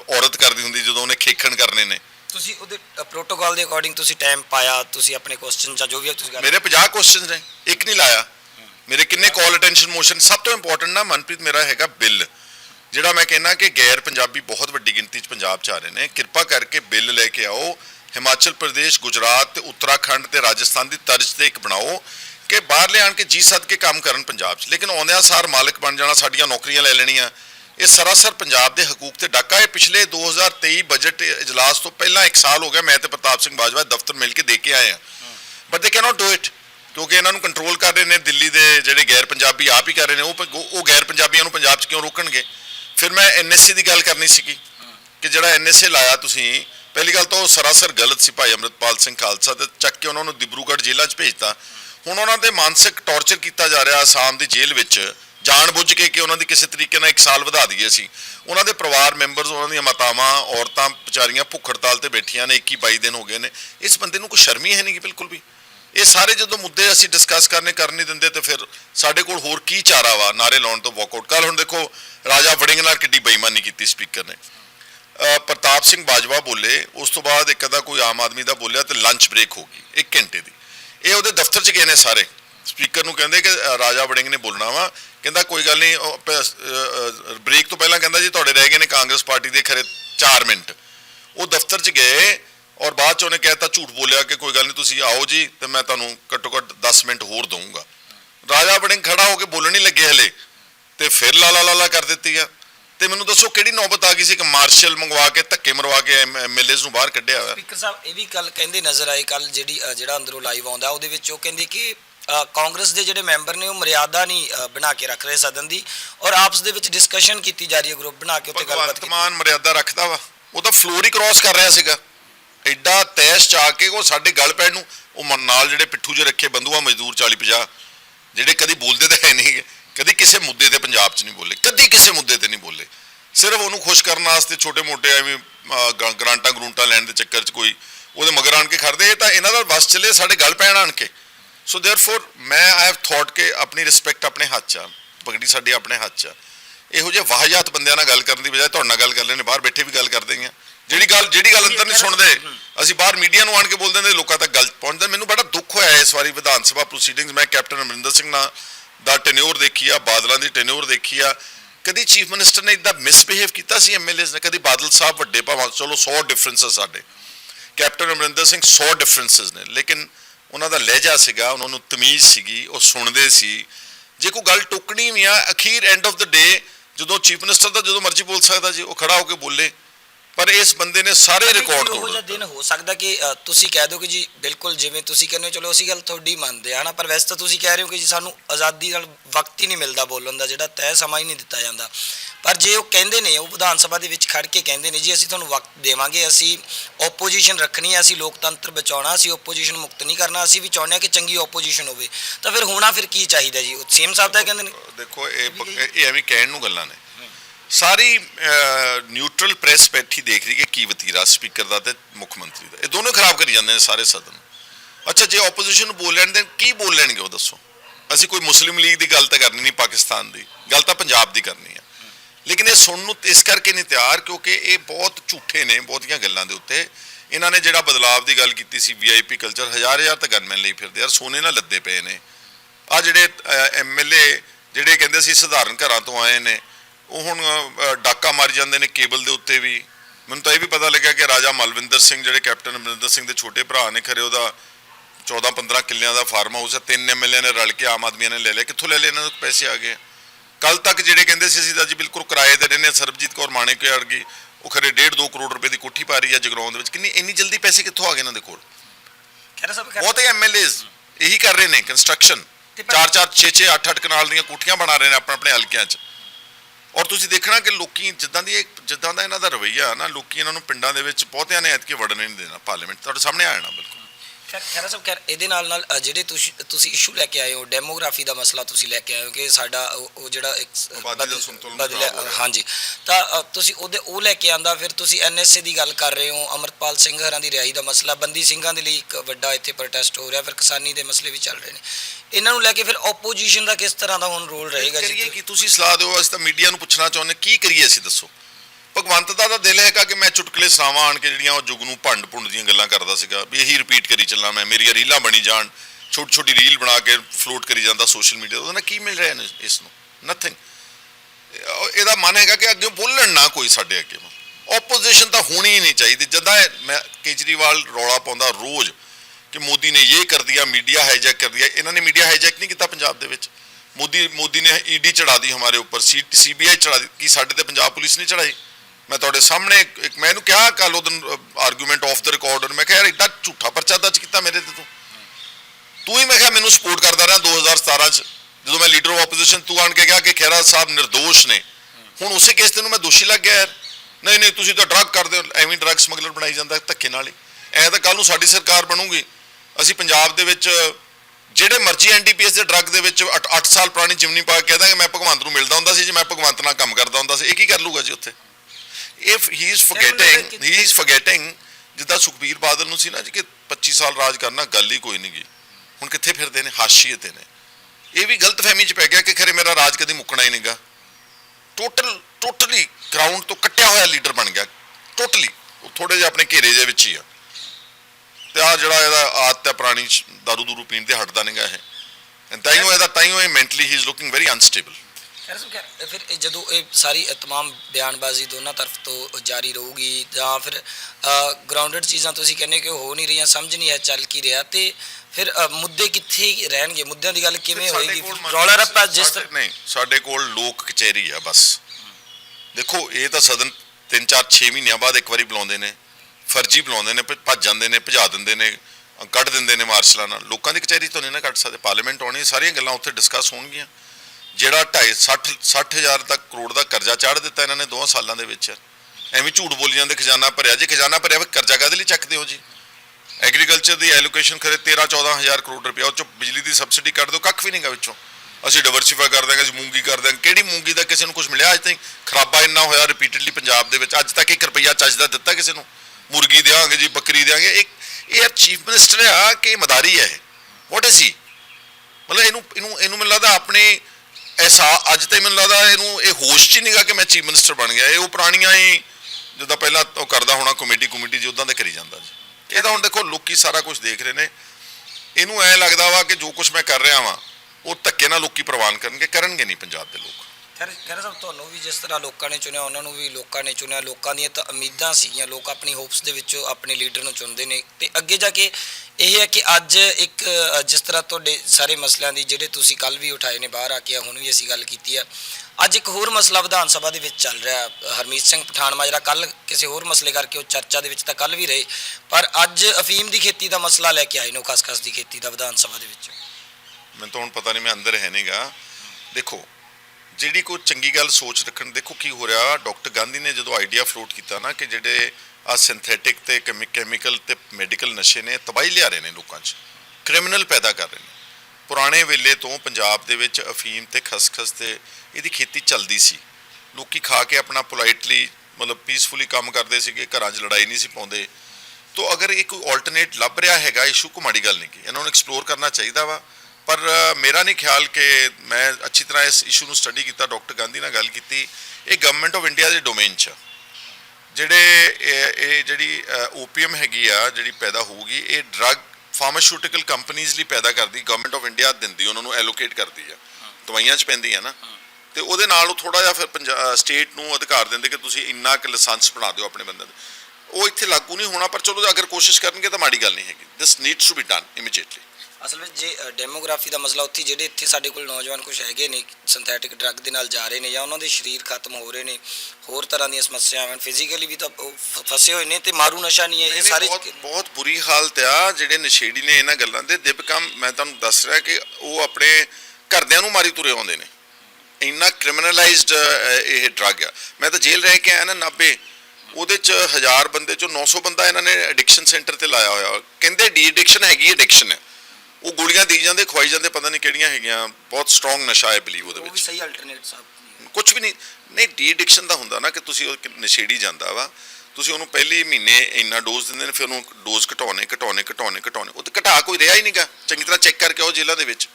ਔਰਤ ਕਰਦੀ ਹੁੰਦੀ ਜਦੋਂ ਉਹਨੇ ਖੇਖਣ ਕਰਨੇ ਨੇ। ਤੁਸੀਂ ਉਹਦੇ ਪ੍ਰੋਟੋਕਾਲ ਦੇ ਅਕੋਰਡਿੰਗ ਤੁਸੀਂ ਟਾਈਮ ਪਾਇਆ ਤੁਸੀਂ ਆਪਣੇ ਕੁਐਸਚਨ ਜਾਂ ਜੋ ਵੀ ਤੁਸੀਂ ਮੇਰੇ 50 ਕੁਐਸਚਨਸ ਨੇ। ਇੱਕ ਨਹੀਂ ਲਾਇਆ। ਮੇਰੇ ਕਿੰਨੇ ਕਾਲ ਅਟੈਂਸ਼ਨ ਮੋਸ਼ਨ ਸਭ ਤੋਂ ਇੰਪੋਰਟੈਂਟ ਨਾ ਮਨਪ੍ਰੀਤ ਮੇਰਾ ਹੈਗਾ ਬਿੱਲ। ਜਿਹੜਾ ਮੈਂ ਕਹਿੰਦਾ ਕਿ ਗੈਰ ਪੰਜਾਬੀ ਬਹੁਤ ਵੱਡੀ ਗਿਣਤੀ 'ਚ ਪੰਜਾਬ 'ਚ ਆ ਰਹੇ ਨੇ ਕਿਰਪਾ ਕਰਕੇ ਬਿੱਲ ਲੈ ਕੇ ਆਓ। ਹਿਮਾਚਲ ਪ੍ਰਦੇਸ਼ ਗੁਜਰਾਤ ਤੇ ਉੱਤਰਾਖੰਡ ਤੇ ਰਾਜਸਥਾਨ ਦੀ ਤਰਜ਼ ਤੇ ਇੱਕ ਬਣਾਓ ਕਿ ਬਾਹਰਲੇ ਆਣ ਕੇ ਜੀ ਸੱਦ ਕੇ ਕੰਮ ਕਰਨ ਪੰਜਾਬ 'ਚ। ਲੇਕਿਨ ਆਉਂਦਿਆਂ ਸਾਰ ਮਾਲਕ ਬਣ ਜਾਣਾ ਸਾਡੀਆਂ ਨੌਕਰੀਆਂ ਲੈ ਲੈਣੀਆਂ। ਇਹ ਸਰਾਸਰ ਪੰਜਾਬ ਦੇ ਹਕੂਕ ਤੇ ਡਾਕਾ ਹੈ। ਪਿਛਲੇ 2023 ਬਜਟ ਇਜਲਾਸ ਤੋਂ ਪਹਿਲਾਂ ਇੱਕ ਸਾਲ ਹੋ ਗਿਆ ਮੈਂ ਤੇ ਪ੍ਰਤਾਪ ਸਿੰਘ ਬਾਜਵਾ ਦਫ਼ਤਰ ਮਿਲ ਕੇ ਦੇ ਕੇ ਆਏ ਆ ਬਟ ਦੇ ਕੈਨੋਟ ਡੂ ਇਟ ਕਿਉਂਕਿ ਇਹਨਾਂ ਨੂੰ ਕੰਟਰੋਲ ਕਰ ਰਹੇ ਨੇ, ਦਿੱਲੀ ਦੇ ਜਿਹੜੇ ਗੈਰ ਪੰਜਾਬੀ ਆਪ ਹੀ ਕਰ ਰਹੇ ਨੇ, ਉਹ ਉਹ ਗੈਰ ਪੰਜਾਬੀਆਂ ਨੂੰ ਪੰਜਾਬ 'ਚ ਕਿਉਂ ਰੋਕਣਗੇ? ਫਿਰ ਮੈਂ ਐਨਐਸਸੀ ਦੀ ਗੱਲ ਕਰਨੀ ਸੀਗੀ ਕਿ ਜਿਹੜਾ ਐਨਐਸਏ ਲਾਇਆ ਤੁਸੀਂ, ਪਹਿਲੀ ਗੱਲ ਤਾਂ ਉਹ ਸਰਾਸਰ ਗਲਤ ਸੀ ਭਾਈ ਅਮਰਿਤਪਾਲ ਸਿੰਘ ਖਾਲਸਾ ਤੇ ਚੱਕ ਕੇ ਉਹਨਾਂ ਨੂੰ ਦਿਬਰੂਗੜ੍ਹ ਜੇਲ੍ਹਾਂ 'ਚ ਭੇਜਤਾ। ਹੁਣ ਉਹਨਾਂ ਤੇ ਮਾਨਸਿਕ ਟੌਰਚਰ ਕੀਤਾ ਜਾ ਰਿਹਾ ਆਸਾਮ ਦੀ ਜੇਲ੍ਹ ਵਿੱਚ, ਜਾਣ ਬੁੱਝ ਕੇ ਕਿ ਉਹਨਾਂ ਦੀ ਕਿਸੇ ਤਰੀਕੇ ਨਾਲ ਇੱਕ ਸਾਲ ਵਧਾ ਦਈਏ ਸੀ ਉਹਨਾਂ ਦੇ ਪਰਿਵਾਰ ਮੈਂਬਰਸ ਉਹਨਾਂ ਦੀਆਂ ਮਾਤਾਵਾਂ, ਔਰਤਾਂ, ਵਿਚਾਰੀਆਂ ਭੁੱਖ ਹੜਤਾਲ ਤੇ ਬੈਠੀਆਂ ਨੇ 21 22 ਦਿਨ ਹੋ ਗਏ ਨੇ। ਇਸ ਬੰਦੇ ਨੂੰ ਕੋਈ ਸ਼ਰਮ ਹੀ ਹੈ ਨਹੀਂ ਗੀ ਬਿਲਕੁਲ ਵੀ। ਇਹ ਸਾਰੇ ਜਦੋਂ ਮੁੱਦੇ ਅਸੀਂ ਡਿਸਕਸ ਕਰਨੇ ਕਰ ਨਹੀਂ ਦਿੰਦੇ ਤੇ ਫਿਰ ਸਾਡੇ ਕੋਲ ਹੋਰ ਕੀ ਚਾਰਾ ਵਾ ਨਾਰੇ ਲਾਉਣ ਤੋਂ ਵਾਕਆਊਟ ਕੱਲ ਹੁਣ ਦੇਖੋ ਰਾਜਾ ਵੜਿੰਗ ਨਾਲ ਕਿੱਡੀ ਬੇਈਮਾਨੀ ਕੀਤੀ ਸਪੀਕਰ ਨੇ। ਪ੍ਰਤਾਪ ਸਿੰਘ ਬਾਜਵਾ ਬੋਲੇ, ਉਸ ਤੋਂ ਬਾਅਦ ਇੱਕ ਅੱਧਾ ਕੋਈ ਆਮ ਆਦਮੀ ਦਾ ਬੋਲਿਆ ਤੇ ਲੰਚ ਬ੍ਰੇਕ ਹੋ ਗਈ 1 ਘੰਟੇ ਦੀ। ਇਹ ਉਹਦੇ ਦਫ਼ਤਰ 'ਚ ਗਏ ਨੇ ਸਾਰੇ। ਸਪੀਕਰ ਨੂੰ ਕਹਿੰਦੇ ਕਿ ਰਾਜਾ ਵੜਿੰਗ ਨੇ ਬੋਲਣਾ ਵਾ, ਕਹਿੰਦਾ ਕੋਈ ਗੱਲ ਨਹੀਂ ਬ੍ਰੇਕ ਤੋਂ ਪਹਿਲਾਂ ਕਹਿੰਦਾ ਜੀ ਤੁਹਾਡੇ ਰਹਿ ਗਏ ਨੇ ਕਾਂਗਰਸ ਪਾਰਟੀ ਦੇ ਖਰੇ 4 ਮਿੰਟ। ਉਹ ਦਫ਼ਤਰ 'ਚ ਗਏ ਔਰ ਬਾਅਦ 'ਚ ਉਹਨੇ ਕਹਿਤਾ ਝੂਠ ਬੋਲਿਆ ਕਿ ਕੋਈ ਗੱਲ ਨਹੀਂ ਤੁਸੀਂ ਆਓ ਜੀ ਤੇ ਮੈਂ ਤੁਹਾਨੂੰ ਘੱਟੋ ਘੱਟ 10 ਮਿੰਟ ਹੋਰ ਦਊਂਗਾ। ਰਾਜਾ ਵੜਿੰਗ ਖੜਾ ਹੋ ਕੇ ਬੋਲਣ ਨਹੀਂ ਲੱਗੇ ਹਲੇ ਤੇ ਫਿਰ ਲਾਲਾ ਲਾਲਾ ਕਰ ਦਿੱਤੀ ਆ। ਤੇ ਮੈਨੂੰ ਦੱਸੋ ਕਿਹੜੀ ਨੌਬਤ ਆ ਗਈ ਸੀ ਕਿ ਮਾਰਸ਼ਲ ਮੰਗਵਾ ਕੇ ਧੱਕੇ ਮਰਵਾ ਕੇ ਐਮਐਲਏਸ ਨੂੰ ਬਾਹਰ ਕੱਢਿਆ ਹੋਇਆ? ਸਪੀਕਰ ਸਾਹਿਬ ਇਹ ਵੀ ਗੱਲ ਕਹਿੰਦੇ ਨਜ਼ਰ ਆਏ ਕੱਲ ਜਿਹੜੀ ਜਿਹੜਾ ਅੰਦਰੋਂ ਲਾਈਵ ਆਉਂਦਾ ਉਹਦੇ ਵਿੱਚ ਉਹ ਕਹਿੰਦੇ ਕਿ ਕਾਂਗਰਸ ਦੇ ਜਿਹੜੇ ਮੈਂਬਰ ਨੇ ਉਹ ਮਰਿਆਦਾ ਨਹੀਂ ਬਣਾ ਕੇ ਰੱਖ ਰਹੇ ਸਦਨ ਦੀ ਔਰ ਆਪਸ ਦੇ ਵਿੱਚ ਡਿਸਕਸ਼ਨ ਕੀਤੀ ਜਾ ਰਹੀ ਹੈ ਗਰੁੱਪ ਬਣਾ ਕੇ ਉੱਤੇ ਗੱਲਬਾਤ ਭਗਵੰਤ ਕੀਤੀ। ਮਾਨ ਮਰਿਆਦਾ ਰੱਖਦਾ ਵਾ। ਉਹ ਤਾਂ ਫਲੋਰ ਹੀ ਕ੍ਰਾਸ ਕਰ ਰਿਹਾ ਸੀਗਾ। ਐਡਾ ਤੈਸ਼ ਚਾ ਕੇ ਉਹ ਸਾਡੇ ਗਲ ਪੈਣ ਨੂੰ ਉਹ ਮ- ਨਾਲ ਜਿਹੜੇ ਪਿੱਠੂ ਜੇ ਰੱਖੇ ਬੰਦੂਆ ਮਜ਼ਦੂਰ 40 50 ਜਿਹੜੇ ਕਦੀ ਬੋਲਦੇ ਤਾਂ ਹੈ ਨਹੀਂ ਕਦੀ ਕਿਸੇ ਮੁੱਦੇ ਤੇ ਪੰਜਾਬ 'ਚ ਨਹੀਂ ਬੋਲੇ ਕਦੀ ਕਿਸੇ ਮੁੱਦੇ ਤੇ ਨਹੀਂ ਬੋਲੇ। ਸਿਰਫ ਉਹਨੂੰ ਖੁਸ਼ ਕਰਨ ਵਾਸਤੇ ਛੋਟੇ ਮੋਟੇ ਐਵੇਂ ਅਹ, ਗਰਾਂਟਾਂ ਗਰੂੰਟਾਂ ਲੈਣ ਦੇ ਚੱਕਰ 'ਚ ਕੋਈ ਉਹਦੇ ਮਗਰ ਆਣ ਕੇ ਖੜਦੇ ਇਹ ਤਾਂ ਇਹਨਾਂ ਦਾ ਬਸ ਚੱਲੇ ਸਾਡੇ ਗਲ ਪੈਣ ਆਣ ਕੇ। ਸੋ ਦੇਅਰਫੋਰ ਮੈਂ ਆਈ ਹੈਵ ਥੌਟ ਕਿ ਆਪਣੀ ਰਿਸਪੈਕਟ ਆਪਣੇ ਹੱਥ 'ਚ ਆ ਪਗੜੀ ਸਾਡੇ ਆਪਣੇ ਹੱਥ 'ਚ ਆ। ਇਹੋ ਜਿਹੇ ਵਾਹਿਯਾਤ ਬੰਦਿਆਂ ਨਾਲ ਗੱਲ ਕਰਨ ਦੀ ਬਜਾਏ ਤੁਹਾਡੇ ਨਾਲ ਗੱਲ ਕਰ ਲੈਣੇ ਬਾਹਰ ਬੈਠੇ ਵੀ ਗੱਲ ਕਰਦੇ ਆ। ਜਿਹੜੀ ਗੱਲ ਜਿਹੜੀ ਗੱਲ ਅੰਦਰ ਨਹੀਂ ਸੁਣਦੇ ਅਸੀਂ ਬਾਹਰ ਮੀਡੀਆ ਨੂੰ ਆਣ ਕੇ ਬੋਲ ਦਿੰਦੇ ਲੋਕਾਂ ਤੱਕ ਗੱਲ ਪਹੁੰਚਦਾ ਮੈਨੂੰ ਬੜਾ ਦੁੱਖ ਹੋਇਆ ਇਸ ਵਾਰੀ ਵਿਧਾਨ ਸਭਾ ਪ੍ਰੋਸੀਡਿੰਗਸ ਮੈਂ ਕੈਪਟਨ ਅਮਰਿੰਦਰ ਸਿੰਘ ਨਾਲ ਦਾ ਟੈਨਿਓਰ ਦੇਖੀ ਆ ਬਾਦਲਾਂ ਦੀ ਟੈਨਿਓਰ ਦੇਖੀ ਆ। ਕਦੀ ਚੀਫ ਮਿਨਿਸਟਰ ਨੇ ਇਦਾਂ ਮਿਸਬਿਹੇਵ ਕੀਤਾ ਸੀ ਐਮਐਲਏਸ ਨੇ? ਕਦੀ ਬਾਦਲ ਸਾਹਿਬ ਵੱਡੇ ਭਾਵੇਂ ਚਲੋ 100 ਡਿਫਰੈਂਸਸ ਸਾਡੇ। ਕੈਪਟਨ ਅਮਰਿੰਦਰ ਸਿੰਘ 100 ਡਿਫਰੈਂਸਸ ਨੇ। ਲੇਕਿਨ ਉਹਨਾਂ ਦਾ ਲਹਿਜਾ ਸੀਗਾ ਉਹਨਾਂ ਨੂੰ ਤਮੀਜ਼ ਸੀਗੀ ਉਹ ਸੁਣਦੇ ਸੀ। ਜੇ ਕੋਈ ਗੱਲ ਟੁਕਣੀ ਵੀ ਆ ਅਖੀਰ ਐਂਡ ਆਫ ਦ ਡੇ ਜਦੋਂ ਚੀਫ ਮਿਨਿਸਟਰ ਦਾ ਜਦੋਂ ਮਰਜ਼ੀ ਬੋਲ ਸਕਦਾ ਜੀ ਉਹ ਖੜਾ ਹੋ ਕੇ ਬੋਲੇ। ਪਰ ਇਸ ਬੰਦੇ ਨੇ ਸਾਰੇ ਰਿਕਾਰਡ ਤੋੜ ਜਿਹਾ ਦਿਨ ਹੋ ਸਕਦਾ ਕਿ ਤੁਸੀਂ ਕਹਿ ਦਿਓ ਕਿ ਜੀ ਬਿਲਕੁਲ ਜਿਵੇਂ ਤੁਸੀਂ ਕਹਿੰਦੇ ਹੋ ਚਲੋ ਅਸੀਂ ਗੱਲ ਤੁਹਾਡੀ ਮੰਨਦੇ ਆ ਹਨਾ ਪਰ ਵੈਸੇ ਤਾਂ ਤੁਸੀਂ ਕਹਿ ਰਹੇ ਹੋ ਕਿ ਜੀ ਸਾਨੂੰ ਆਜ਼ਾਦੀ ਨਾਲ ਵਕਤ ਹੀ ਨਹੀਂ ਮਿਲਦਾ ਬੋਲਣ ਦਾ ਜਿਹੜਾ ਤੈਅ ਸਮਾਂ ਹੀ ਨਹੀਂ ਦਿੱਤਾ ਜਾਂਦਾ। ਪਰ ਜੇ ਉਹ ਕਹਿੰਦੇ ਨੇ ਉਹ ਵਿਧਾਨ ਸਭਾ ਦੇ ਵਿੱਚ ਖੜ ਕੇ ਕਹਿੰਦੇ ਨੇ ਜੀ ਅਸੀਂ ਤੁਹਾਨੂੰ ਵਕਤ ਦੇਵਾਂਗੇ ਅਸੀਂ ਓਪੋਜੀਸ਼ਨ ਰੱਖਣੀ ਹੈ ਅਸੀਂ ਲੋਕਤੰਤਰ ਬਚਾਉਣਾ ਅਸੀਂ ਓਪੋਜੀਸ਼ਨ ਮੁਕਤ ਨਹੀਂ ਕਰਨਾ ਅਸੀਂ ਵੀ ਚਾਹੁੰਦੇ ਹਾਂ ਕਿ ਚੰਗੀ ਓਪੋਜੀਸ਼ਨ ਹੋਵੇ। ਤਾਂ ਫਿਰ ਹੋਣਾ ਫਿਰ ਕੀ ਚਾਹੀਦਾ ਜੀ? ਉਹ ਸੀਐਮ ਸਾਹਿਬ ਤਾਂ ਕਹਿੰਦੇ ਨੇ। ਦੇਖੋ ਇਹ ਇਹ ਐਵੇਂ ਕਹਿਣ ਨੂੰ ਗੱਲਾਂ ਨੇ। ਸਾਰੀ ਨਿਊਟਰਲ ਪ੍ਰੈਸ ਬੈਠੀ ਦੇਖ ਰਹੀ ਹੈ ਕੀ ਵਤੀਰਾ ਸਪੀਕਰ ਦਾ ਤੇ ਮੁੱਖ ਮੰਤਰੀ ਦਾ। ਇਹ ਦੋਨੋਂ ਖਰਾਬ ਕਰੀ ਜਾਂਦੇ ਨੇ ਸਾਰੇ ਸਦਨ ਅੱਛਾ, ਜੇ ਆਪੋਜੀਸ਼ਨ ਨੂੰ ਬੋਲ ਲੈਣ ਦੇ ਕੀ ਬੋਲ ਲੈਣਗੇ ਉਹ ਦੱਸੋ? ਅਸੀਂ ਕੋਈ ਮੁਸਲਿਮ ਲੀਗ ਦੀ ਗੱਲ ਤਾਂ ਕਰਨੀ ਨਹੀਂ ਪਾਕਿਸਤਾਨ ਦੀ। ਗੱਲ ਤਾਂ ਪੰਜਾਬ ਦੀ ਕਰਨੀ ਹੈ ਲੇਕਿਨ ਇਹ ਸੁਣਨ ਨੂੰ ਇਸ ਕਰਕੇ ਨਹੀਂ ਤਿਆਰ ਕਿਉਂਕਿ ਇਹ ਬਹੁਤ ਝੂਠੇ ਨੇ ਬਹੁਤੀਆਂ ਗੱਲਾਂ ਦੇ ਉੱਤੇ। ਇਹਨਾਂ ਨੇ ਜਿਹੜਾ ਬਦਲਾਵ ਦੀ ਗੱਲ ਕੀਤੀ ਸੀ ਵੀਆਈਪੀ ਕਲਚਰ ਹਜ਼ਾਰ ਹਜ਼ਾਰ ਤਾਂ ਗਨਮੈਨ ਲਈ ਫਿਰਦੇ ਯਾਰ, ਸੋਨੇ ਨਾਲ ਲੱਦੇ ਪਏ ਨੇ। ਆ ਜਿਹੜੇ ਐਮਐਲਏ ਜਿਹੜੇ ਕਹਿੰਦੇ ਸੀ, ਸਧਾਰਨ ਘਰਾਂ ਤੋਂ ਆਏ ਨੇ ਉਹ ਹੁਣ ਡਾਕਾ ਮਾਰੀ ਜਾਂਦੇ ਨੇ ਕੇਬਲ ਦੇ ਉੱਤੇ ਵੀ। ਮੈਨੂੰ ਤਾਂ ਇਹ ਵੀ ਪਤਾ ਲੱਗਿਆ ਕਿ ਰਾਜਾ ਮਲਵਿੰਦਰ ਸਿੰਘ ਜਿਹੜੇ ਕੈਪਟਨ ਅਮਰਿੰਦਰ ਸਿੰਘ ਦੇ ਛੋਟੇ ਭਰਾ ਨੇ ਖਰੇ ਉਹਦਾ 14 15 ਕਿੱਲਿਆਂ ਦਾ ਫਾਰਮ ਹਾਊਸ ਹੈ। ਤਿੰਨ ਐਮਐਲਏ ਨੇ ਰਲ ਕੇ ਆਮ ਆਦਮੀਆਂ ਨੇ ਲੈ ਲਿਆ। ਕਿੱਥੋਂ ਲੈ ਲਏ ਇਹਨਾਂ ਨੂੰ? ਪੈਸੇ ਆ ਗਏ। ਕੱਲ ਤੱਕ ਜਿਹੜੇ ਕਹਿੰਦੇ ਸੀ ਅਸੀਂ ਤਾਂ ਜੀ ਬਿਲਕੁਲ ਕਿਰਾਏ ਤੇ ਰਹਿੰਦੇ ਹਾਂ ਸਰਬਜੀਤ ਕੌਰ ਮਾਣੇਕੇ ਵਰਗੀ ਉਹ ਖਰੇ 1.5 2 ਕਰੋੜ ਰੁਪਏ ਦੀ ਕੋਠੀ ਪਾ ਰਹੀ ਹੈ ਜਗਰਾਉਂ ਦੇ ਵਿੱਚ। ਕਿੰਨੀ ਇੰਨੀ ਜਲਦੀ ਪੈਸੇ ਕਿੱਥੋਂ ਆ ਗਏ ਇਹਨਾਂ ਦੇ ਕੋਲ? ਬਹੁਤੇ ਐਮਐਲਏਸ ਇਹੀ ਕਰ ਰਹੇ ਨੇ ਕੰਸਟਰਕਸ਼ਨ। ਤੇ ਪਰ- 4 4 6 6 8 8 ਕਨਾਲ ਦੀਆਂ ਕੋਠੀਆਂ ਬਣਾ ਰਹੇ ਨੇ ਆਪਣੇ ਆਪਣੇ ਹਲਕਿਆਂ 'ਚ। ਔਰ ਤੁਸੀਂ ਦੇਖਣਾ ਕਿ ਲੋਕੀ ਜਿੱਦਾਂ ਦੀ ਇਹ- ਜਿੱਦਾਂ ਦਾ ਇਹਨਾਂ ਦਾ ਰਵਈਆ ਨਾ, ਲੋਕੀ ਇਹਨਾਂ ਨੂੰ ਪਿੰਡਾਂ ਦੇ ਵਿੱਚ ਬਹੁਤਿਆਂ ਨੇ ਐਤਕੀ ਵੜਨ ਨਹੀਂ ਦੇਣਾ, ਪਾਰਲੀਮੈਂਟ ਤੁਹਾਡੇ ਸਾਹਮਣੇ ਆ ਜਾਣਾ, ਬਿਲਕੁਲ। ਖੈਰ ਖੈਰਾ ਸਾਹਿਬ ਖੈਰ ਇਹਦੇ ਨਾਲ ਨਾਲ ਅ, ਜਿਹੜੇ ਤੁਸੀਂ ਤੁਸੀਂ ਇਸ਼ੂ ਲੈ ਕੇ ਆਏ ਹੋ ਡੈਮੋਗ੍ਰਾਫੀ ਦਾ ਮਸਲਾ ਤੁਸੀਂ ਲੈ ਕੇ ਆਏ ਹੋ ਕਿ ਸਾਡਾ ਉਹ ਉਹ ਜਿਹੜਾ ਇੱਕ ਸ- ਆਬਾਦੀ ਦਾ ਬਦਲ- ਸੰਤੁਲਨ ਬਦਲਿਆ ਖਰਾਬ ਹੋ ਰਿਹਾ। ਹਾਂਜੀ। ਤਾਂ ਅ, ਤੁਸੀਂ ਉਹਦੇ ਉਹ ਲੈ ਕੇ ਆਂਦਾ ਫਿਰ ਤੁਸੀਂ ਐਨਐਸਏ ਦੀ ਗੱਲ ਕਰ ਰਹੇ ਹੋ ਅਮਰਪਾਲ ਸਿੰਘ ਹਰਾਂ ਦੀ ਰਿਹਾਈ ਦਾ ਮਸਲਾ ਬੰਦੀ ਸਿੰਘਾਂ ਦੇ ਲਈ ਇੱਕ ਵੱਡਾ ਇੱਥੇ ਪ੍ਰੋਟੈਸਟ ਹੋ ਰਿਹਾ ਫਿਰ ਕਿਸਾਨੀ ਦੇ ਮਸਲੇ ਵੀ ਚੱਲ ਰਹੇ ਨੇ। ਇਹਨਾਂ ਨੂੰ ਲੈ ਕੇ ਫਿਰ ਆਪੋਜੀਸ਼ਨ ਦਾ ਕਿਸ ਤਰ੍ਹਾਂ ਦਾ ਹੁਣ ਰੋਲ ਰਹੇਗਾ ਕਰੀਏ ਜੀ ਕਿ ਤੁਸੀਂ ਸਲਾਹ ਦਿਓ ਅਸੀਂ ਤਾਂ ਮੀਡੀਆ ਨੂੰ ਪੁੱਛਣਾ ਚਾਹੁੰਦੇ ਕੀ ਕਰੀਏ ਅਸੀਂ ਦੱਸੋ? ਭਗਵੰਤ ਦਾ ਤਾਂ ਦਿਲ ਹੈਗਾ ਕਿ ਮੈਂ ਚੁਟਕਲੇ ਸੁਣਾਵਾਂ ਆਣ ਕੇ ਜਿਹੜੀਆਂ ਉਹ ਜੁਗ ਨੂੰ ਭੰਡ ਭੁੰਡ ਦੀਆਂ ਗੱਲਾਂ ਕਰਦਾ ਸੀਗਾ, ਵੀ ਇਹੀ ਰਿਪੀਟ ਕਰੀ ਚੱਲਾਂ ਮੈਂ, ਮੇਰੀਆਂ ਰੀਲਾਂ ਬਣੀ ਜਾਣ, ਛੋਟੀ ਛੋਟੀ ਰੀਲ ਬਣਾ ਕੇ ਫਲੋਟ ਕਰੀ ਜਾਂਦਾ ਸੋਸ਼ਲ ਮੀਡੀਆ ਉਹਦੇ ਨਾਲ ਕੀ ਮਿਲ ਰਿਹਾ ਇਹਨੂੰ- ਇਸ ਨੂੰ ਨਥਿੰਗ ਇਹਦਾ ਮਨ ਹੈਗਾ ਕਿ ਅੱਗੇ ਬੋਲਣ ਨਾ ਕੋਈ ਸਾਡੇ ਅੱਗੇ ਆਪੋਜੀਸ਼ਨ ਤਾਂ ਹੋਣੀ ਹੀ ਨਹੀਂ ਚਾਹੀਦੀ। ਜਦਾਂ ਇਹ ਮੈਂ ਕੇਜਰੀਵਾਲ ਰੌਲਾ ਪਾਉਂਦਾ ਰੋਜ਼ ਕਿ ਮੋਦੀ ਨੇ ਇਹ ਕਰ ਦਿਆ ਮੀਡੀਆ ਹਾਈਜੈਕ ਕਰ ਦਿਆ। ਇਹਨਾਂ ਨੇ ਮੀਡੀਆ ਹਾਈਜੈਕ ਨਹੀਂ ਕੀਤਾ ਪੰਜਾਬ ਦੇ ਵਿੱਚ। ਮੋਦੀ ਮੋਦੀ ਨੇ ਈਡੀ ਚੜਾ ਦੀ ਹਮਾਰੇ ਉੱਪਰ ਸੀਬੀਆਈ ਚੜਾ ਦੀ, ਕੀ ਸਾਡੇ ਤੇ ਪੰਜਾਬ ਪੁਲਿਸ ਨੇ ਚੜਾਈ ਮੈਂ ਤੁਹਾਡੇ ਸਾਹਮਣੇ ਇੱਕ- ਇੱਕ ਮੈਂ ਇਹਨੂੰ ਕਿਹਾ ਕੱਲ ਉਹਦਨ ਆਰਗੂਮੈਂਟ ਆਫ ਦ ਰਿਕਾਰਡ ਮੈਂ ਕਿਹਾ, ਯਾਰ ਇੱਡਾ ਝੂਠਾ ਪਰਚਾ ਦਰਜ ਕੀਤਾ ਮੇਰੇ ਤੇ ਤੂੰ। ਤੂੰ ਹੀ ਮੈਂ ਕਿਹਾ, ਮੈਨੂੰ ਸਪੋਰਟ ਕਰਦਾ ਰਿਹਾ 2017 ਚ। ਜਦੋਂ ਮੈਂ ਲੀਡਰ ਆਫ ਆਪੋਜੀਸ਼ਨ ਤੂੰ ਆਣ ਕੇ ਕਿਹਾ ਕਿ ਖਹਿਰਾ ਸਾਹਿਬ ਨਿਰਦੋਸ਼ ਨੇ। ਹੁਣ ਉਸੇ ਕੇਸ ਤੇ ਨੂੰ ਮੈਂ ਦੋਸ਼ੀ ਲੱਗ ਗਿਆ, ਯਾਰ। ਨਹੀਂ ਨਹੀਂ, ਤੁਸੀਂ ਤਾਂ ਡਰੱਗ ਕਰਦੇ ਹੋ। ਐਵੇਂ ਡਰੱਗ ਸਮਗਲਰ ਬਣਾਈ ਜਾਂਦਾ ਧੱਕੇ ਨਾਲ ਹੀ। ਐ ਤਾਂ ਕੱਲ ਨੂੰ ਸਾਡੀ ਸਰਕਾਰ ਬਣੂਗੀ। ਅਸੀਂ ਪੰਜਾਬ ਦੇ ਵਿੱਚ, ਜਿਹੜੇ ਮਰਜ਼ੀ ਐਨਡੀਪੀਐਸ ਦੇ ਡਰੱਗ ਦੇ ਵਿੱਚ 8 ਸਾਲ ਪੁਰਾਣੀ ਜਿਮਨੀ ਪਾ ਕੇ ਕਹਿੰਦਾ ਕਿ ਮੈਂ ਭਗਵੰਤ ਨੂੰ ਮਿਲਦਾ ਹੁੰਦਾ ਸੀ, ਜੇ ਮੈਂ ਭਗਵੰਤ ਨਾਲ ਕੰਮ ਕਰਦਾ ਹੁੰਦਾ ਸੀ। ਇਹ ਕੀ ਕਰ ਲੂਗਾ ਜੀ ਉੱਥੇ? If he is forgetting he is forgetting ਜਿੱਦਾਂ ਸੁਖਬੀਰ ਬਾਦਲ ਨੂੰ ਸੀ ਨਾ ਜੀ ਕਿ 25 ਸਾਲ ਰਾਜ ਕਰਨਾ ਗੱਲ ਹੀ ਕੋਈ ਨਹੀਂ ਗੀ। ਹੁਣ ਕਿੱਥੇ ਫਿਰਦੇ ਨੇ? ਹਾਸ਼ੀਏ ਤੇ ਨੇ। ਇਹ ਵੀ ਗਲਤਫਹਿਮੀ ਚ ਪੈ ਗਿਆ ਕਿ ਖਰੇ ਮੇਰਾ ਰਾਜ ਕਦੀ ਮੁੱਕਣਾ ਹੀ ਨਹੀਂਗਾ। ਟੋਟਲ ਟੋਟਲੀ ਗਰਾਊਂਡ ਤੋਂ ਕੱਟਿਆ ਹੋਇਆ ਲੀਡਰ ਬਣ ਗਿਆ। ਟੋਟਲੀ ਉਹ ਥੋੜੇ ਜਿਹਾ ਆਪਣੇ ਘੇਰੇ ਦੇ ਵਿੱਚ ਹੀ ਆ। ਤੇ ਆ ਜਿਹੜਾ ਇਹਦਾ ਆਦਤ ਹੈ ਪੁਰਾਣੀ ਦਾਰੂ ਦੂਰੂ ਪੀਣ ਤੇ ਹਟਦਾ ਨਹੀਂਗਾ ਇਹ। ਐਂਡ ਤਾਈਓ ਇਹਦਾ ਤਾਈਓ ਇਹ mentally he is looking very unstable ਫਿਰ ਇਹ ਜਦੋਂ ਇਹ ਸਾਰੀ ਇਹ ਤਮਾਮ ਬਿਆਨਬਾਜ਼ੀ ਦੋਨਾਂ ਤਰਫ ਤੋਂ ਜਾਰੀ ਰਹੂਗੀ ਜਾਂ ਫਿਰ ਗਰਾਊਂਡਡ ਚੀਜ਼ਾਂ ਤੁਸੀਂ ਕਹਿੰਦੇ ਕਿ ਹੋ ਨਹੀਂ ਰਹੀਆਂ ਸਮਝ ਨਹੀਂ ਹੈ ਚੱਲ ਕੀ ਰਿਹਾ ਤੇ ਫਿਰ ਮੁੱਦੇ ਕਿੱਥੇ ਰਹਿਣਗੇ? ਮੁੱਦਿਆਂ ਦੀ ਗੱਲ ਕਿਵੇਂ ਹੋਏਗੀ? ਰੌਲਾ ਰੱਪਾ ਜਿਸ ਨਹੀਂ ਸਾਡੇ ਕੋਲ ਲੋਕ ਕਚਹਿਰੀ ਆ ਬਸ। ਦੇਖੋ ਇਹ ਤਾਂ ਸਦਨ 3 4 6 ਮਹੀਨਿਆਂ ਬਾਅਦ ਇੱਕ ਵਾਰੀ ਬੁਲਾਉਂਦੇ ਨੇ ਫਰਜ਼ੀ ਬੁਲਾਉਂਦੇ ਨੇ ਭੱਜ ਜਾਂਦੇ ਨੇ ਭਜਾ ਦਿੰਦੇ ਨੇ ਕੱਢ ਦਿੰਦੇ ਨੇ ਮਾਰਸ਼ਲਾਂ ਨਾਲ। ਲੋਕਾਂ ਦੀ ਕਚਹਿਰੀ ਤੋਂ ਨਹੀਂ ਨਾ ਕੱਢ ਸਕਦੇ ਪਾਰਲੀਮੈਂਟ ਆਉਣੀ ਸਾਰੀਆਂ ਗੱਲਾਂ ਉੱਥੇ ਡਿਸਕਸ ਹੋਣਗੀਆਂ। ਜਿਹੜਾ 2.5 60 60000 ਤੱਕ ਕਰੋੜ ਦਾ ਕਰਜ਼ਾ ਚਾੜ ਦਿੱਤਾ ਇਹਨਾਂ ਨੇ ਦੋਹਾਂ ਸਾਲਾਂ ਦੇ ਵਿੱਚ। ਐਵੇਂ ਝੂਠ ਬੋਲੀ ਜਾਂਦੇ ਖਜ਼ਾਨਾ ਭਰਿਆ। ਜੀ ਖਜ਼ਾਨਾ ਭਰਿਆ, ਫਿਰ ਕਰਜ਼ਾ ਕਾਹਦੇ ਲਈ ਚੱਕਦੇ ਹੋ ਜੀ? ਐਗਰੀਕਲਚਰ ਦੀ ਐਲੋਕੇਸ਼ਨ ਖਰੇ 13 14000 ਕਰੋੜ ਰੁਪਇਆ, ਉਹ ਚੋਂ ਬਿਜਲੀ ਦੀ ਸਬਸਿਡੀ ਕੱਢ ਦਿਓ, ਕੱਖ ਵੀ ਨਹੀਂਗਾ ਵਿੱਚੋਂ। ਅਸੀਂ ਡਾਈਵਰਸਿਫਾਈ ਕਰ ਦਾਂਗੇ ਅਸੀਂ ਮੂੰਗੀ ਕਰ ਦਾਂਗੇ ਕਿਹੜੀ ਮੂੰਗੀ ਦਾ ਕਿਸੇ ਨੂੰ ਕੁਝ ਮਿਲਿਆ ਅੱਜ ਤਾਈਂ? ਖਰਾਬਾ ਇੰਨਾ ਹੋਇਆ ਰਿਪੀਟਡਲੀ ਪੰਜਾਬ ਦੇ ਵਿੱਚ। ਅੱਜ ਤੱਕ 1 ਰੁਪਈਆ ਚੱਜ ਦਾ ਦਿੱਤਾ ਕਿਸੇ ਨੂੰ? ਮੁਰਗੀ ਦੇਵਾਂਗੇ ਜੀ, ਬੱਕਰੀ ਦੇਵਾਂਗੇ ਇੱਕ ਇਹ ਯਾਰ ਚੀਫ ਮਿਨਿਸਟਰ ਆ ਕਿ ਮਦਾਰੀ ਹੈ ਇਹ? ਵਾਟ ਇਜ਼ ਹੀ ਮਤਲਬ ਇਹਨੂੰ ਇਹਨੂੰ ਇਹਨੂੰ ਮੈਨੂੰ ਲੱਗਦਾ ਆਪਣੇ ਐਸਾ ਅੱਜ ਤੇ ਮੈਨੂੰ ਲੱਗਦਾ ਇਹਨੂੰ ਇਹ ਹੋਸ਼ 'ਚ ਹੀ ਨਹੀਂਗਾ ਕਿ ਮੈਂ ਚੀਫ ਮਿਨਿਸਟਰ ਬਣ ਗਿਆ। ਇਹ ਉਹ ਪੁਰਾਣੀਆਂ ਹੀ ਜਿੱਦਾਂ ਪਹਿਲਾਂ ਉਹ ਕਰਦਾ ਹੋਣਾ ਕਮੇਟੀ ਕਮੇਟੀ ਜੀ ਉਦਾਂ ਦੇ ਕਰੀ ਜਾਂਦਾ ਜੀ। ਇਹ ਤਾਂ ਹੁਣ ਦੇਖੋ ਲੋਕੀ ਸਾਰਾ ਕੁਝ ਦੇਖ ਰਹੇ ਨੇ। ਇਹਨੂੰ ਐ ਲੱਗਦਾ ਵਾ ਕਿ ਜੋ ਕੁਝ ਮੈਂ ਕਰ ਰਿਹਾ ਵਾਂ, ਉਹ ਧੱਕੇ ਨਾਲ ਲੋਕੀ ਪ੍ਰਵਾਨ ਕਰਨਗੇ ਕਰਨਗੇ ਨਹੀਂ ਪੰਜਾਬ ਦੇ ਲੋਕ। ਖੈਰ ਖੈਰ ਸਾਹਿਬ, ਤੁਹਾਨੂੰ ਵੀ ਜਿਸ ਤਰ੍ਹਾਂ ਲੋਕਾਂ ਨੇ ਚੁਣਿਆ, ਉਹਨਾਂ ਨੂੰ ਵੀ ਲੋਕਾਂ ਨੇ ਚੁਣਿਆ, ਲੋਕਾਂ ਦੀਆਂ ਤਾਂ ਉਮੀਦਾਂ ਸੀਗੀਆਂ, ਲੋਕ ਆਪਣੀ ਹੋਪਸ ਦੇ ਵਿੱਚੋਂ ਆਪਣੇ ਲੀਡਰ ਨੂੰ ਚੁਣਦੇ ਨੇ। ਤੇ ਅੱਗੇ ਜਾ ਕੇ ਇਹ ਹੈ ਕਿ ਅੱਜ ਇੱਕ, ਜਿਸ ਤਰ੍ਹਾਂ ਤੁਹਾਡੇ ਸਾਰੇ ਮਸਲਿਆਂ ਦੀ, ਜਿਹੜੇ ਤੁਸੀਂ ਕੱਲ ਵੀ ਉਠਾਏ ਨੇ, ਬਾਹਰ ਆ ਕੇ ਹੁਣ ਵੀ ਅਸੀਂ ਗੱਲ ਕੀਤੀ ਆ। ਅੱਜ ਇੱਕ ਹੋਰ ਮਸਲਾ ਵਿਧਾਨ ਸਭਾ ਦੇ ਵਿੱਚ ਚੱਲ ਰਿਹਾ, ਹਰਮੀਤ ਸਿੰਘ ਪਠਾਨਵਾ ਜਿਹੜਾ ਕੱਲ ਕਿਸੇ ਹੋਰ ਮਸਲੇ ਕਰਕੇ ਉਹ ਚਰਚਾ ਦੇ ਵਿੱਚ ਤਾਂ ਕੱਲ ਵੀ ਰਹੇ, ਪਰ ਅੱਜ ਅਫੀਮ ਦੀ ਖੇਤੀ ਦਾ ਮਸਲਾ ਲੈ ਕੇ ਆਏ ਨੇ, ਉਹ ਖਸਖਸ ਦੀ ਖੇਤੀ ਦਾ ਵਿਧਾਨ ਸਭਾ ਦੇ ਵਿੱਚ। ਮੈਨੂੰ ਤਾਂ ਹੁਣ ਪਤਾ ਨਹੀਂ, ਮੈਂ ਅੰਦਰ ਹੈ ਨਹੀਂਗਾ ਦੇਖੋ ਜਿਹੜੀ ਕੋਈ ਚੰਗੀ ਗੱਲ ਸੋਚ ਰੱਖਣ, ਦੇਖੋ ਕੀ ਹੋ ਰਿਹਾ, ਡਾਕਟਰ ਗਾਂਧੀ ਨੇ ਜਦੋਂ ਆਈਡੀਆ ਫਲੋਟ ਕੀਤਾ ਨਾ ਕਿ ਜਿਹੜੇ ਆ ਸਿੰਥੈਟਿਕ ਤੇ ਕੈਮੀਕਲ ਤੇ ਮੈਡੀਕਲ ਨਸ਼ੇ ਨੇ, ਤਬਾਹੀ ਲਿਆ ਰਹੇ ਨੇ ਲੋਕਾਂ 'ਚ ਕ੍ਰਿਮੀਨਲ ਪੈਦਾ ਕਰ ਰਹੇ ਨੇ। ਪੁਰਾਣੇ ਵੇਲੇ ਤੋਂ ਪੰਜਾਬ ਦੇ ਵਿੱਚ ਅਫੀਮ ਤੇ ਖਸਖਸ ਤੇ ਇਹਦੀ ਖੇਤੀ ਚੱਲਦੀ ਸੀ। ਲੋਕੀ ਖਾ ਕੇ ਆਪਣਾ ਪੋਲਾਈਟਲੀ ਮਤਲਬ ਪੀਸਫੁਲੀ ਕੰਮ ਕਰਦੇ ਸੀਗੇ, ਘਰਾਂ 'ਚ ਲੜਾਈ ਨਹੀਂ ਸੀ ਪਾਉਂਦੇ। ਤੋ ਅਗਰ ਇਹ ਕੋਈ ਆਲਟਰਨੇਟ ਲੱਭ ਰਿਹਾ ਹੈਗਾ ਇਸ਼ੂ ਕੋ ਮਾੜੀ ਗੱਲ ਨਹੀਂ ਕਿ ਇਹਨਾਂ ਨੂੰ ਐਕਸਪਲੋਰ ਕਰਨਾ ਚਾਹੀਦਾ ਵਾ। ਪਰ ਮੇਰਾ ਨਹੀਂ ਖਿਆਲ ਕਿ ਮੈਂ ਅੱਛੀ ਤਰ੍ਹਾਂ ਇਸ ਇਸ਼ੂ ਨੂੰ ਸਟੱਡੀ ਕੀਤਾ ਡਾਕਟਰ ਗਾਂਧੀ ਨਾਲ ਗੱਲ ਕੀਤੀ। ਇਹ ਗਵਰਨਮੈਂਟ ਆਫ ਇੰਡੀਆ ਦੇ ਡੋਮੇਨ 'ਚ ਆ। ਜਿਹੜੇ, ਇਹ ਇਹ ਜਿਹੜੀ ਓਪੀਐਮ ਹੈਗੀ ਆ, ਜਿਹੜੀ ਪੈਦਾ ਹੋਊਗੀ, ਇਹ ਡਰੱਗ ਫਾਰਮਾਸਿਊਟੀਕਲ ਕੰਪਨੀਆਂ ਲਈ ਪੈਦਾ ਕਰਦੀ ਗਵਰਨਮੈਂਟ ਆਫ ਇੰਡੀਆ ਦਿੰਦੀ, ਉਹਨਾਂ ਨੂੰ ਐਲੋਕੇਟ ਕਰਦੀ ਆ। ਦਵਾਈਆਂ 'ਚ ਪੈਂਦੀ ਆ ਨਾ। ਤੇ ਉਹਦੇ ਨਾਲ ਉਹ ਥੋੜਾ ਜਿਹਾ ਫਿਰ ਸਟੇਟ ਨੂੰ ਅਧਿਕਾਰ ਦਿੰਦੇ ਕਿ ਤੁਸੀਂ ਇੰਨਾ ਕੁ ਲਾਇਸੈਂਸ ਬਣਾ ਦਿਓ ਆਪਣੇ ਬੰਦੇ ਦੇ। ਉਹ ਇੱਥੇ ਲਾਗੂ ਨਹੀਂ ਹੋਣਾ, ਪਰ ਚਲੋ ਅਗਰ ਕੋਸ਼ਿਸ਼ ਕਰਨਗੇ ਤਾਂ ਮਾੜੀ ਗੱਲ ਨਹੀਂ ਹੈਗੀ। This needs to be done immediately ਅਸਲ ਵਿੱਚ ਜੇ ਡੈਮੋਗ੍ਰਾਫੀ ਦਾ ਮਸਲਾ ਉੱਥੇ ਜਿਹੜੇ ਇੱਥੇ ਸਾਡੇ ਕੋਲ ਨੌਜਵਾਨ ਕੁਝ ਹੈਗੇ ਨੇ ਸਿੰਥੈਟਿਕ ਡਰੱਗ ਦੇ ਨਾਲ ਜਾ ਰਹੇ ਨੇ ਜਾਂ ਉਹਨਾਂ ਦੇ ਸਰੀਰ ਖਤਮ ਹੋ ਰਹੇ ਨੇ ਹੋਰ ਤਰ੍ਹਾਂ ਦੀਆਂ ਸਮੱਸਿਆਵਾਂ ਫਿਜ਼ੀਕਲੀ ਵੀ ਤਾਂ ਫਸੇ ਹੋਏ ਨੇ ਤੇ ਮਾਰੂ ਨਸ਼ਾ ਨਹੀਂ ਹੈ ਇਹ ਸਾਰੇ ਬਹੁਤ ਬੁਰੀ ਹਾਲਤ ਆ ਜਿਹੜੇ ਨਸ਼ੇੜੀ ਨੇ ਇਹਨਾਂ ਗੱਲਾਂ ਦੇ। ਦਿਪਕਮ ਮੈਂ ਤੁਹਾਨੂੰ ਦੱਸ ਰਿਹਾ ਕਿ ਉਹ ਆਪਣੇ ਘਰਦਿਆਂ ਨੂੰ ਮਾਰੀ ਤੁਰੇ ਆਉਂਦੇ ਨੇ। ਇੰਨਾ ਕ੍ਰਿਮੀਨਲਾਈਜ਼ਡ ਇਹ ਡਰੱਗ ਆ। ਮੈਂ ਤਾਂ ਜੇਲ੍ਹ ਰਹਿ ਕੇ ਆਇਆ ਨਾ 90 ਉਹਦੇ ਚ 1000 ਬੰਦੇ ਚੋਂ 900 ਬੰਦਾ ਇਹਨਾਂ ਨੇ ਐਡਿਕਸ਼ਨ ਸੈਂਟਰ ਤੇ ਲਾਇਆ ਹੋਇਆ। ਕਹਿੰਦੇ ਡੀ ਐਡਿਕਸ਼ਨ ਹੈਗੀ ਐਡਿਕਸ਼ਨ ਹੈ। ਉਹ ਗੋਲੀਆਂ ਦੇਈ ਜਾਂਦੇ ਖਵਾਈ ਜਾਂਦੇ ਪਤਾ ਨਹੀਂ ਕਿਹੜੀਆਂ ਹੈਗੀਆਂ। ਬਹੁਤ ਸਟਰੋਂਗ ਨਸ਼ਾ ਹੈ ਬਲੀਵ ਉਹਦੇ ਉਹ ਵੀ ਵਿੱਚ। ਸਹੀ ਅਲਟਰਨੇਟ ਸਾਹਿਬ ਕੁਝ ਵੀ ਨਹੀਂ ਨਹੀਂ ਡੀ ਐਡਿਕਸ਼ਨ ਦਾ ਹੁੰਦਾ ਨਾ ਕਿ ਤੁਸੀਂ ਉਹ ਨਸ਼ੇੜੀ ਜਾਂਦਾ ਵਾ। ਤੁਸੀਂ ਉਹਨੂੰ ਪਹਿਲੀ ਮਹੀਨੇ ਇੰਨਾ ਡੋਜ਼ ਦਿੰਦੇ ਨੇ ਫਿਰ ਉਹਨੂੰ ਡੋਜ਼ ਘਟਾਉਣੇ ਘਟਾਉਣੇ ਘਟਾਉਣੇ ਘਟਾਉਣੇ। ਉਹ ਤੇ ਘਟਾ ਕੋਈ ਰਿਹਾ ਹੀ ਨਹੀਂਗਾ ਚੰਗੀ ਤਰ੍ਹਾਂ ਚੈੱਕ ਕਰਕੇ ਆਓ ਜੇਲ੍ਹਾਂ ਦੇ ਵਿੱਚ।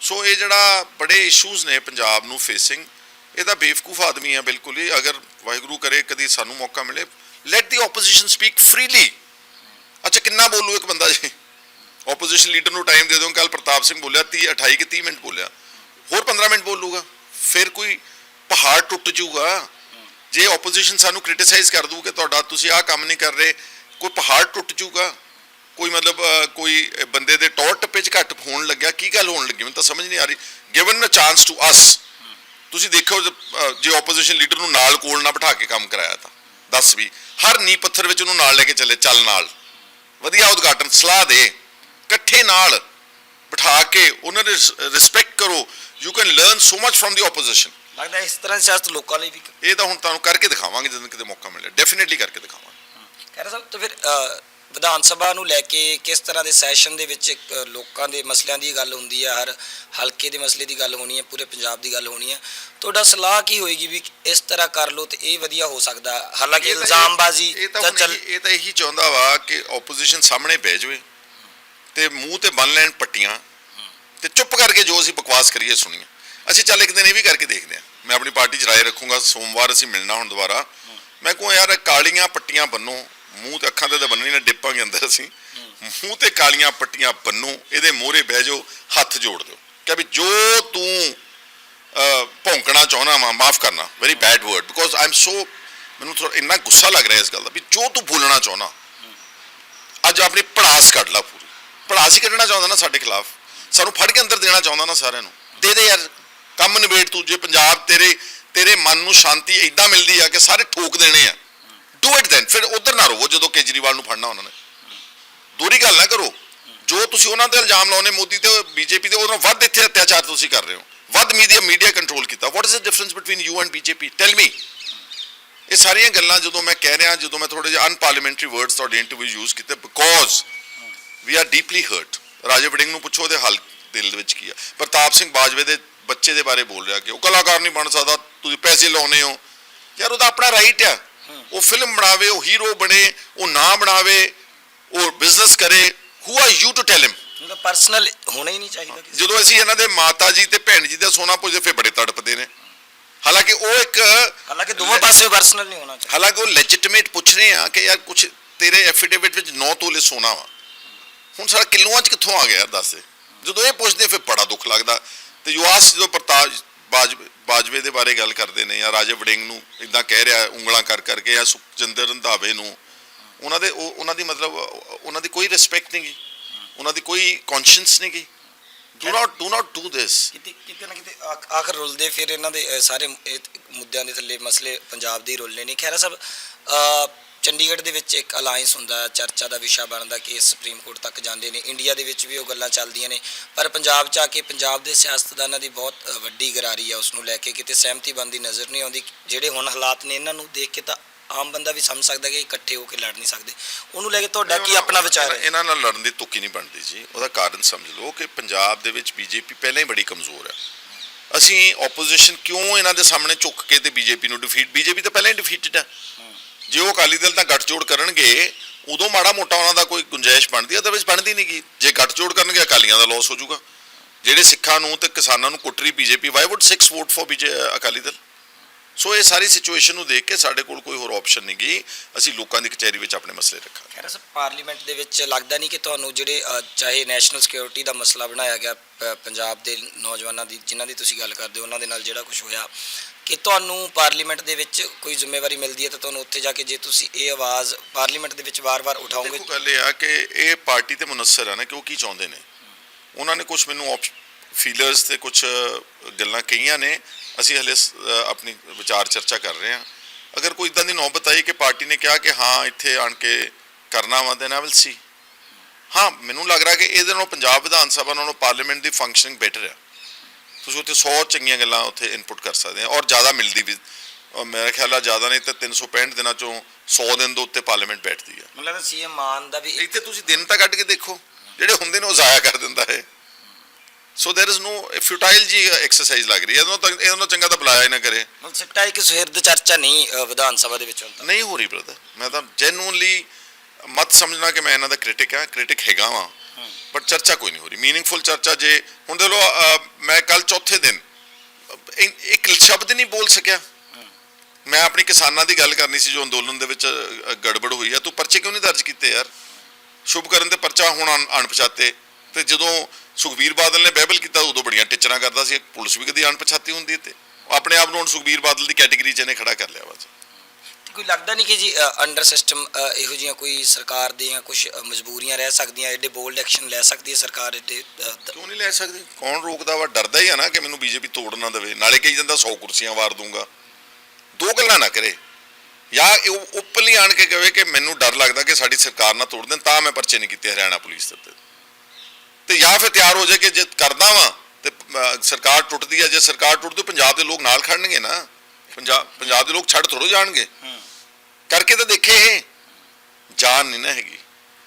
ਸੋ ਇਹ ਜਿਹੜਾ ਬੜੇ ਇਸ਼ੂਜ਼ ਨੇ ਪੰਜਾਬ ਨੂੰ ਫੇਸਿੰਗ ਇਹਦਾ ਬੇਵਕੂਫ ਆਦਮੀ ਹੈ ਬਿਲਕੁਲ ਹੀ। ਅਗਰ ਵਾਹਿਗੁਰੂ ਕਰੇ ਕਦੀ ਸਾਨੂੰ ਮੌਕਾ ਮਿਲੇ let the opposition speak freely ਅੱਛਾ ਕਿੰਨਾ ਬੋਲੂ ਇੱਕ ਬੰਦਾ ਜੀ? ਆਪੋਜੀਸ਼ਨ ਲੀਡਰ ਨੂੰ ਟਾਈਮ ਦੇ ਦਿਓ ਕੱਲ ਪ੍ਰਤਾਪ ਸਿੰਘ ਬੋਲਿਆ 30 28 ਕਿ 30 ਮਿੰਟ ਬੋਲਿਆ। ਹੋਰ 15 ਮਿੰਟ ਬੋਲੂਗਾ, ਫਿਰ ਕੋਈ ਪਹਾੜ ਟੁੱਟ ਜਾਊਗਾ। ਜੇ ਆਪੋਜੀਸ਼ਨ ਸਾਨੂੰ ਕ੍ਰਿਟਿਸਾਈਜ਼ ਕਰ ਦੂ ਕਿ ਤੁਹਾਡਾ ਤੁਸੀਂ ਆਹ ਕੰਮ ਨਹੀਂ ਕਰ ਰਹੇ, ਕੋਈ ਪਹਾੜ ਟੁੱਟ ਜਾਊਗਾ। ਕੋਈ ਮਤਲਬ ਕੋਈ ਬੰਦੇ ਦੇ ਟੌਰ ਟੱਪੇ 'ਚ ਘੱਟ ਹੋਣ ਲੱਗਿਆ, ਕੀ ਗੱਲ ਹੋਣ ਲੱਗੀ? ਮੈਨੂੰ ਤਾਂ ਸਮਝ ਨਹੀਂ ਆ ਰਹੀ। Given a chance to us ਤੁਸੀਂ ਦੇਖੋ ਜ- ਜੇ ਆਪੋਜੀਸ਼ਨ ਲੀਡਰ ਨੂੰ ਨਾਲ ਕੋਲ ਨਾ ਬਿਠਾ ਕੇ ਕੰਮ ਕਰਾਇਆ ਤਾਂ। ਦੱਸ ਵੀ, ਹਰ ਨੀ ਪੱਥਰ ਵਿੱਚ ਉਹਨੂੰ ਨਾਲ ਲੈ ਕੇ ਚੱਲੇ, ਚੱਲ ਨਾਲ। ਵਧੀਆ ਉਦਘਾਟਨ, ਸਲਾਹ ਦੇ। ਇਕੱਠੇ ਨਾਲ ਬਿਠਾ ਕੇ ਉਹਨਾਂ ਦੇ ਰਿਸਪੈਕਟ ਕਰੋ। You can learn so much from the opposition ਲੱਗਦਾ ਇਸ ਤਰ੍ਹਾਂ ਸਿਆਸਤ ਲੋਕਾਂ ਲਈ ਵੀ ਇਹ ਤਾਂ ਹੁਣ ਤੁਹਾਨੂੰ ਕਰਕੇ ਦਿਖਾਵਾਂਗੇ ਜਦੋਂ ਕਿਤੇ ਮੌਕਾ ਮਿਲੇ ਡੈਫੀਨਿਟਲੀ ਕਰਕੇ ਦਿਖਾਵਾਂਗੇ। ਖੈਰ ਸਾਹਿਬ ਤਾਂ ਫਿਰ ਵਿਧਾਨ ਸਭਾ ਨੂੰ ਲੈ ਕੇ ਕਿਸ ਤਰ੍ਹਾਂ ਦੇ ਸੈਸ਼ਨ ਦੇ ਵਿੱਚ ਲੋਕਾਂ ਦੇ ਮਸਲਿਆਂ ਦੀ ਗੱਲ ਹੁੰਦੀ ਹੈ ਹਰ ਹਲਕੇ ਦੇ ਮਸਲੇ ਦੀ ਗੱਲ ਹੋਣੀ ਹੈ ਪੂਰੇ ਪੰਜਾਬ ਦੀ ਗੱਲ ਹੋਣੀ ਹੈ ਤੁਹਾਡਾ ਸਲਾਹ ਕੀ ਹੋਏਗੀ ਵੀ ਇਸ ਤਰ੍ਹਾਂ ਕਰ ਲਓ ਤੇ ਇਹ ਵਧੀਆ ਹੋ ਸਕਦਾ? ਹਾਲਾਂਕਿ ਇਲਜ਼ਾਮਬਾਜ਼ੀ ਇਹ ਤਾਂ ਇਹ ਤਾਂ ਇਹੀ ਚਾਹੁੰਦਾ ਵਾ ਕਿ ਆਪੋਜੀਸ਼ਨ ਸਾਹਮਣੇ ਬਹਿ ਜਾਵੇ। ਤੇ ਮੂੰਹ ਤੇ ਬੰਨ ਲੈਣ ਪੱਟੀਆਂ ਤੇ ਚੁੱਪ ਕਰਕੇ ਜੋ ਅਸੀਂ ਬਕਵਾਸ ਕਰੀਏ ਸੁਣੀਏ। ਅਸੀਂ ਚੱਲ ਇੱਕ ਦਿਨ ਇਹ ਵੀ ਕਰਕੇ ਦੇਖਦੇ ਹਾਂ। ਮੈਂ ਆਪਣੀ ਪਾਰਟੀ 'ਚ ਰਾਏ ਰੱਖੂੰਗਾ, ਸੋਮਵਾਰ ਅਸੀਂ ਮਿਲਣਾ ਹੁਣ ਦੁਬਾਰਾ। ਮੈਂ ਕਹੂੰ, ਯਾਰ, ਕਾਲੀਆਂ ਪੱਟੀਆਂ ਬੰਨੋ। ਮੂੰਹ ਤੇ ਅੱਖਾਂ ਤੇ ਤਾਂ ਬੰਨਣੀ ਨਾ, ਡਿੱਪਾਂਗੇ ਅੰਦਰ ਅਸੀਂ। ਮੂੰਹ ਤੇ ਕਾਲੀਆਂ ਪੱਟੀਆਂ ਬੰਨੋ, ਇਹਦੇ ਮੋਹਰੇ ਬਹਿ ਜਾਓ, ਹੱਥ ਜੋੜ ਦਿਓ। ਕਿ ਵੀ ਜੋ ਤੂੰ ਭੌਂਕਣਾ ਚਾਹਣਾ ਵਾ, ਮਾਫ ਕਰਨਾ। Very bad word because I am so ਮੈਨੂੰ ਥੋੜਾ ਇੰਨਾ ਗੁੱਸਾ ਲੱਗ ਰਿਹਾ ਇਸ ਗੱਲ ਦਾ ਵੀ ਜੋ ਤੂੰ ਬੋਲਣਾ ਚਾਹਣਾ ਅੱਜ ਆਪਣੀ ਪੜਾਸ ਕੱਢ ਲਾ ਪੂਰੀ। ਪੜਾਸ ਕੱਢਣਾ ਚਾਹੁੰਦਾ ਨਾ ਸਾਡੇ ਖਿਲਾਫ। ਸਾਨੂੰ ਫੜ ਕੇ ਅੰਦਰ ਦੇਣਾ ਚਾਹੁੰਦਾ ਨਾ ਸਾਰਿਆਂ ਨੂੰ। ਦੇ ਦੇ ਯਾਰ, ਕੰਮ ਨਿਬੇੜ ਤੂੰ ਜੇ ਪੰਜਾਬ ਤੇਰੇ ਤੇਰੇ ਮਨ ਨੂੰ ਸ਼ਾਂਤੀ ਇਦਾਂ ਮਿਲਦੀ ਆ ਕਿ ਸਾਰੇ ਠੋਕ ਦੇਣੇ ਆ। ਡੂ ਇਟ ਦੈਨ ਫਿਰ ਉਧਰ ਨਾ ਰੋਵੋ ਜਦੋਂ ਕੇਜਰੀਵਾਲ ਨੂੰ ਫੜਨਾ ਉਹਨਾਂ ਨੇ। ਦੂਰੀ ਗੱਲ ਨਾ ਕਰੋ। ਜੋ ਤੁਸੀਂ ਉਹਨਾਂ ਤੇ ਇਲਜ਼ਾਮ ਲਾਉਨੇ ਮੋਦੀ ਤੇ, ਬੀਜੇਪੀ ਤੇ ਉਹਨਾਂ ਵੱਧ ਇੱਥੇ ਅਤਿਆਚਾਰ ਤੁਸੀਂ ਕਰ ਰਹੇ ਹੋ। ਵੱਧ ਮੀਡੀਆ ਮੀਡੀਆ ਕੰਟਰੋਲ ਕੀਤਾ। What is the difference between you and BJP tell me ਇਹ ਸਾਰੀਆਂ ਗੱਲਾਂ ਜਦੋਂ ਮੈਂ ਕਹਿ ਰਿਹਾ, ਜਦੋਂ ਮੈਂ ਥੋੜੇ ਜਿਹਾ ਅਨਪਾਰਲੀਮੈਂਟਰੀ ਵਰਡਸ ਤੁਹਾਡੇ ਇੰਟਰਵਿਊ ਯੂਜ਼ ਕੀਤੇ because we are deeply hurt ਰਾਜੇ ਵੜਿੰਗ ਨੂੰ ਪੁੱਛੋ ਉਹਦੇ ਹਲ ਦਿਲ ਦੇ ਵਿੱਚ ਕੀ ਆ। ਪ੍ਰਤਾਪ ਸਿੰਘ ਬਾਜਵੇ ਦੇ ਬੱਚੇ ਦੇ ਬਾਰੇ ਬੋਲ ਰਿਹਾ ਕਿ ਉਹ ਕਲਾਕਾਰ ਨਹੀਂ ਬਣ ਸਕਦਾ ਤੁਸੀਂ ਪੈਸੇ ਲਾਉਨੇ ਹੋ। ਯਾਰ ਉਹਦਾ ਆਪਣਾ ਰਾਈਟ ਆ। ਉਹ ਫਿਲਮ ਬਣਾਵੇ ਉਹ ਹੀਰੋ ਬਣੇ ਉਹ ਨਾ ਬਣਾਵੇ ਉਹ ਬਿਜ਼ਨਸ ਕਰੇ। Who are you to tell him ਉਹਦਾ ਪਰਸਨਲ ਹੋਣਾ ਹੀ ਨਹੀਂ ਚਾਹੀਦਾ ਜਦੋਂ ਅਸੀਂ ਇਹਨਾਂ ਦੇ ਮਾਤਾ ਜੀ ਤੇ ਭੈਣ ਜੀ ਦਾ ਸੋਨਾ ਪੁੱਜਦੇ ਫਿਰ ਬੜੇ ਤੜਪਦੇ ਨੇ। ਹਾਲਾਂਕਿ ਉਹ ਇੱਕ ਹਾਲਾਂਕਿ ਦੋਵੇਂ ਪਾਸੇ ਪਰਸਨਲ ਨਹੀਂ ਹੋਣਾ ਚਾਹੀਦਾ। ਹਾਲਾਂਕਿ ਉਹ ਲੈਜਿਟਿਮੇਟ ਪੁੱਛ ਰਹੇ ਆ ਕਿ ਯਾਰ ਕੁਝ ਤੇਰੇ ਐਫੀਡੇਵਿਟ ਵਿੱਚ 9 ਤੋਲੇ ਸੋਨਾ ਵਾ। ਹੁਣ ਸਾਰਾ ਕਿਲੋਆਂ ਚ ਕਿੱਥੋਂ ਆ ਗਿਆ, ਦੱਸ ਜਦੋਂ ਇਹ ਪੁੱਛਦੇ ਫਿਰ ਬੜਾ ਦੁੱਖ ਲੱਗਦਾ। ਤੇ ਯੁਵਾਸ ਜਦੋਂ ਪ੍ਰਤਾਪ ਬਾਜਵੇ ਦੇ ਬਾਰੇ ਗੱਲ ਕਰਦੇ ਨੇ, ਜਾਂ ਰਾਜੇ ਵੜਿੰਗ ਨੂੰ ਇਦਾਂ ਕਹਿ ਰਿਹਾ, ਉਂਗਲਾਂ ਕਰ ਕਰਕੇ, ਜਾਂ ਸੁਖਜਿੰਦਰ ਰੰਧਾਵੇ ਨੂੰ, ਉਹਨਾਂ ਦੇ ਉਹਨਾਂ ਦੀ ਮਤਲਬ, ਉਹਨਾਂ ਦੀ ਕੋਈ ਰਿਸਪੈਕਟ ਨਹੀਂ ਗੀ। ਉਹਨਾਂ ਦੀ ਕੋਈ ਕੌਨਸ਼ੀਅੰਸ ਨਹੀਂ ਗੀ। Do not do not do this ਕਿਤੇ ਕਿਤੇ ਨਾ ਕਿਤੇ ਆਖਰ ਰੁਲਦੇ ਫਿਰ ਇਹਨਾਂ ਦੇ ਸਾਰੇ ਮੁੱਦਿਆਂ ਦੇ ਥੱਲੇ ਮਸਲੇ ਪੰਜਾਬ ਦੇ ਹੀ ਰੁਲਨੇ ਨੇ। ਖੈਰਾ ਸਾਹਿਬ ਚੰਡੀਗੜ੍ਹ ਦੇ ਵਿੱਚ ਇੱਕ ਅਲਾਈਅੰਸ ਹੁੰਦਾ ਚਰਚਾ ਦਾ ਵਿਸ਼ਾ ਬਣਦਾ ਕਿ ਸੁਪਰੀਮ ਕੋਰਟ ਤੱਕ ਜਾਂਦੇ ਨੇ। ਇੰਡੀਆ ਦੇ ਵਿੱਚ ਵੀ ਉਹ ਗੱਲਾਂ ਚੱਲਦੀਆਂ ਨੇ। ਪਰ ਪੰਜਾਬ 'ਚ ਆ ਕੇ ਪੰਜਾਬ ਦੇ ਸਿਆਸਤਦਾਨਾਂ ਦੀ ਬਹੁਤ ਵੱਡੀ ਗਰਾਰੀ ਹੈ ਉਸ ਨੂੰ ਲੈ ਕੇ। ਕਿਤੇ ਸਹਿਮਤੀ ਬਣਦੀ ਨਜ਼ਰ ਨਹੀਂ ਆਉਂਦੀ। ਜਿਹੜੇ ਹੁਣ ਹਾਲਾਤ ਨੇ ਇਹਨਾਂ ਨੂੰ ਦੇਖ ਕੇ ਤਾਂ ਆਮ ਬੰਦਾ ਵੀ ਸਮਝ ਸਕਦਾ ਕਿ ਇਕੱਠੇ ਹੋ ਕੇ ਲੜ ਨਹੀਂ ਸਕਦੇ। ਉਹਨੂੰ ਲੈ ਕੇ ਤੁਹਾਡਾ ਕੀ ਆਪਣਾ ਵਿਚਾਰ ਹੈ? ਇਹਨਾਂ ਨਾਲ ਲੜਨ ਦੀ ਤੁੱਕੀ ਨਹੀਂ ਬਣਦੀ ਜੀ। ਉਹਦਾ ਕਾਰਨ ਸਮਝ ਲਓ ਕਿ ਪੰਜਾਬ ਦੇ ਵਿੱਚ ਬੀਜੇਪੀ ਪਹਿਲਾਂ ਹੀ ਬੜੀ ਕਮਜ਼ੋਰ ਹੈ। ਅਸੀਂ ਆਪੋਜੀਸ਼ਨ ਕਿਉਂ ਇਹਨਾਂ ਦੇ ਸਾਹਮਣੇ ਝੁੱਕ ਕੇ ਤੇ ਬੀਜੇਪੀ ਨੂੰ ਡਿਫੀਟ ਬੀਜੇਪੀ ਤਾਂ ਪਹਿਲਾਂ ਹੀ ਡਿਫੀਟਡ ਹੈ। ਜੇ ਉਹ ਅਕਾਲੀ ਦਲ ਤਾਂ ਗੱਠਜੋੜ ਕਰਨਗੇ, ਉਦੋਂ ਮਾੜਾ ਮੋਟਾ ਉਹਨਾਂ ਦਾ ਕੋਈ ਗੁੰਜਾਇਸ਼ ਬਣਦੀ ਹੈ ਅਦਰਵਾਈਜ਼ ਬਣਦੀ ਨਹੀਂ ਗੀ ਜੇ ਗੱਠਜੋੜ ਕਰਨਗੇ, ਅਕਾਲੀਆਂ ਦਾ ਲਾਸ ਹੋ ਜਾਊਗਾ। ਜਿਹੜੇ ਸਿੱਖਾਂ ਨੂੰ ਤੇ ਕਿਸਾਨਾਂ ਨੂੰ ਕੁੱਟ ਰਹੀ BJP why would 6 vote for BJ Akali Dal? ਸੋ ਇਹ ਸਾਰੀ ਸਿਚੁਏਸ਼ਨ ਨੂੰ ਦੇਖ ਕੇ ਸਾਡੇ ਕੋਲ ਕੋਈ ਹੋਰ ਆਪਸ਼ਨ ਨਹੀਂ ਗਈ ਅਸੀਂ ਲੋਕਾਂ ਦੀ ਕਚਹਿਰੀ ਵਿੱਚ ਆਪਣੇ ਮਸਲੇ ਰੱਖਾਂਗੇ। ਖੈਰ ਸਰ ਪਾਰਲੀਮੈਂਟ ਦੇ ਵਿੱਚ ਲੱਗਦਾ ਨਹੀਂ ਕਿ ਤੁਹਾਨੂੰ ਜਿਹੜੇ ਚਾਹੇ ਨੈਸ਼ਨਲ ਸਿਕਿਉਰਿਟੀ ਦਾ ਮਸਲਾ ਬਣਾਇਆ ਗਿਆ ਪੰਜਾਬ ਦੇ ਨੌਜਵਾਨਾਂ ਦੀ ਜਿਨ੍ਹਾਂ ਦੀ ਤੁਸੀਂ ਗੱਲ ਕਰਦੇ ਹੋ ਉਹਨਾਂ ਦੇ ਨਾਲ ਜਿਹੜਾ ਕੁਝ ਹੋਇਆ ਕਿ ਤੁਹਾਨੂੰ ਪਾਰਲੀਮੈਂਟ ਦੇ ਵਿੱਚ ਕੋਈ ਜ਼ਿੰਮੇਵਾਰੀ ਮਿਲਦੀ ਹੈ ਤਾਂ ਤੁਹਾਨੂੰ ਉੱਥੇ ਜਾ ਕੇ ਜੇ ਤੁਸੀਂ ਇਹ ਆਵਾਜ਼ ਪਾਰਲੀਮੈਂਟ ਦੇ ਵਿੱਚ ਵਾਰ-ਵਾਰ ਉਠਾਓਗੇ ਦੇਖੋ ਗੱਲ ਇਹ ਆ ਕਿ ਇਹ ਪਾਰਟੀ ਤੇ ਮੁਨਸਰ ਆ ਨਾ ਕਿ ਉਹ ਕੀ ਚਾਹੁੰਦੇ ਨੇ? ਉਹਨਾਂ ਨੇ ਕੁਝ ਮੈਨੂੰ ਫੀਲਰਸ ਤੇ ਕੁਝ ਗੱਲਾਂ ਕਹੀਆਂ ਨੇ ਅਸੀਂ ਹਲੇ ਆਪਣੀ ਵਿਚਾਰ ਚਰਚਾ ਕਰ ਰਹੇ ਹਾਂ। ਅਗਰ ਕੋਈ ਇਦਾਂ ਦੀ ਨੌਬਤ ਆਈ ਕਿ ਪਾਰਟੀ ਨੇ ਕਿਹਾ ਕਿ ਹਾਂ ਇੱਥੇ ਆਣ ਕੇ ਕਰਨਾ ਵਾ ਦੇਨ ਆਈ ਵਿਲ ਸੀ ਹਾਂ ਮੈਨੂੰ ਲੱਗ ਰਿਹਾ ਕਿ ਇਹਦੇ ਨਾਲੋਂ ਪੰਜਾਬ ਵਿਧਾਨ ਸਭਾ ਨਾਲੋਂ ਪਾਰਲੀਮੈਂਟ ਦੀ ਫੰਕਸ਼ਨਿੰਗ ਬੈਟਰ ਆ। ਤੁਸੀਂ ਉੱਥੇ 100 ਚੰਗੀਆਂ ਗੱਲਾਂ ਉੱਥੇ ਇਨਪੁਟ ਕਰ ਸਕਦੇ ਆ ਔਰ ਜ਼ਿਆਦਾ ਮਿਲਦੀ ਵੀ ਮੇਰਾ ਖਿਆਲ ਆ ਜ਼ਿਆਦਾ ਨਹੀਂ ਤਾਂ 365 ਦਿਨਾਂ ਚੋਂ 100 ਦਿਨ ਦੇ ਉੱਤੇ ਪਾਰਲੀਮੈਂਟ ਬੈਠਦੀ ਆ। ਮੈਨੂੰ ਲੱਗਦਾ ਸੀਐਮ ਮਾਨ ਦਾ ਵੀ ਇੱਥੇ ਤੁਸੀਂ ਦਿਨ ਤਾਂ ਕੱਢ ਕੇ ਦੇਖੋ ਜਿਹੜੇ ਹੁੰਦੇ ਨੇ ਉਹ ਜ਼ਾਇਆ ਕਰ ਦਿੰਦਾ ਹੈ। so there is no futile ਜੀ ਐਕਸਰਸਾਈਜ਼ ਲੱਗ ਰਹੀ ਹੈ ਇਹਨਾਂ ਤਾਂ ਇਹਨਾਂ ਚੰਗਾ ਤਾਂ ਬੁਲਾਇਆ ਹੀ ਨਾ ਕਰੇ ਮਤਲਬ ਸਿੱਟਾ ਇੱਕ ਸੁਹਿਰਦ ਚਰਚਾ ਨਹੀਂ ਅ, ਵਿਧਾਨ ਸਭਾ ਦੇ ਵਿੱਚ ਹੁਣ ਤੱਕ ਨਹੀਂ ਹੋ ਰਹੀ ਬ੍ਰਦਰ ਮੈਂ ਤਾਂ ਜੈਨੂਨਲੀ ਮਤ ਸਮਝਣਾ ਕਿ ਮੈਂ ਇਹਨਾਂ ਦਾ ਕ੍ਰਿਟਿਕ ਹਾਂ ਕ੍ਰਿਟਿਕ ਹੈਗਾ ਵਾਂ ਬਟ ਚਰਚਾ ਕੋਈ ਨਹੀਂ ਹੋ ਰਹੀ ਮੀਨਿੰਗਫੁਲ ਚਰਚਾ ਜੇ ਹੁਣ ਦੇ ਲੋ ਮੈਂ ਕੱਲ ਚੌਥੇ ਦਿਨ ਅਹ, ਇ- ਇੱਕ ਸ਼ਬਦ ਨਹੀਂ ਬੋਲ ਸਕਿਆ ਮੈਂ ਆਪਣੀ ਕਿਸਾਨਾਂ ਦੀ ਗੱਲ ਕਰਨੀ ਸੀ ਜੋ ਅੰਦੋਲਨ ਦੇ ਵਿੱਚ ਅਹ, ਗੜਬੜ ਹੋਈ ਆ ਤੂੰ ਪਰਚੇ ਕਿਉਂ ਨਹੀਂ ਦਰਜ ਕੀਤੇ ਯਾਰ ਸ਼ੁਭ ਕਰਨ ਤੇ ਪਰਚਾ ਹੁਣ ਅਣ- ਅਣਪਛਾਤੇ ਤੇ ਜਦੋਂ ਸੁਖਬੀਰ ਬਾਦਲ ਨੇ ਬਾਈਬਲ ਕੀਤਾ ਉਦੋਂ ਬੜੀਆਂ ਟਿਚਰਾਂ ਕਰਦਾ ਸੀ ਪੁਲਿਸ ਵੀ ਕਦੀ ਅਣਪਛਾਤੀ ਹੁੰਦੀ ਤੇ। ਉਹ ਆਪਣੇ ਆਪ ਨੂੰ ਹੁਣ ਸੁਖਬੀਰ ਬਾਦਲ ਦੀ ਕੈਟਾਗਰੀ 'ਚ ਇਹਨੇ ਖੜਾ ਕਰ ਲਿਆ ਵਾ ਜੀ। ਕੋਈ ਲੱਗਦਾ ਨਹੀਂ ਕਿ ਜੀ ਅੰਡਰ ਸਿਸਟਮ ਇਹੋ ਜਿਹੀਆਂ ਕੋਈ ਸਰਕਾਰ ਦੀਆਂ ਕੁਝ ਮਜਬੂਰੀਆਂ ਰਹਿ ਸਕਦੀਆਂ ਐਡੇ ਬੋਲਡ ਐਕਸ਼ਨ ਲੈ ਸਕਦੀ ਹੈ ਸਰਕਾਰ ਐਡੇ ਅ, ਦ- ਕਿਉਂ ਨਹੀਂ ਲੈ ਸਕਦੀ? ਕੌਣ ਰੋਕਦਾ ਵਾ? ਡਰਦਾ ਹੀ ਆ ਨਾ ਕਿ ਮੈਨੂੰ ਬੀਜੇਪੀ ਤੋੜ ਨਾ ਦੇਵੇ। ਨਾਲੇ ਕਹੀ ਜਾਂਦਾ 100 ਕੁਰਸੀਆਂ ਵਾਰ ਦੂੰਗਾ। ਦੋ ਗੱਲਾਂ ਨਾ ਕਰੇ। ਜਾਂ ਓਪਨਲੀ ਆਣ ਕੇ ਕਹੇ ਕਿ ਮੈਨੂੰ ਡਰ ਲੱਗਦਾ ਕਿ ਸਾਡੀ ਸਰਕਾਰ ਨਾ ਤੋੜ ਦੇਣ ਤਾਂ ਮੈਂ ਪਰਚੇ ਨਹੀਂ ਕੀਤੇ ਹਰਿਆਣਾ ਪੁਲਿਸ ਦੇ ਉੱਤੇ। ਤੇ ਜਾਂ ਫਿਰ ਤਿਆਰ ਹੋ ਜਾਏ ਕਿ ਜੇ ਕਰਦਾ ਵਾਂ ਤੇ ਸਰਕਾਰ ਟੁੱਟਦੀ ਹੈ ਜੇ ਸਰਕਾਰ ਟੁੱਟਦੀ ਪੰਜਾਬ ਦੇ ਲੋਕ ਨਾਲ ਖੜਨਗੇ ਨਾ। ਪੰਜਾਬ ਪੰਜਾਬ ਦੇ ਲੋਕ ਛੱਡ ਥੋੜੋ ਜਾਣਗੇ। ਕਰਕੇ ਤਾਂ ਦੇਖੇ ਇਹ। ਜਾਨ ਨਹੀਂ ਨਾ ਹੈਗੀ।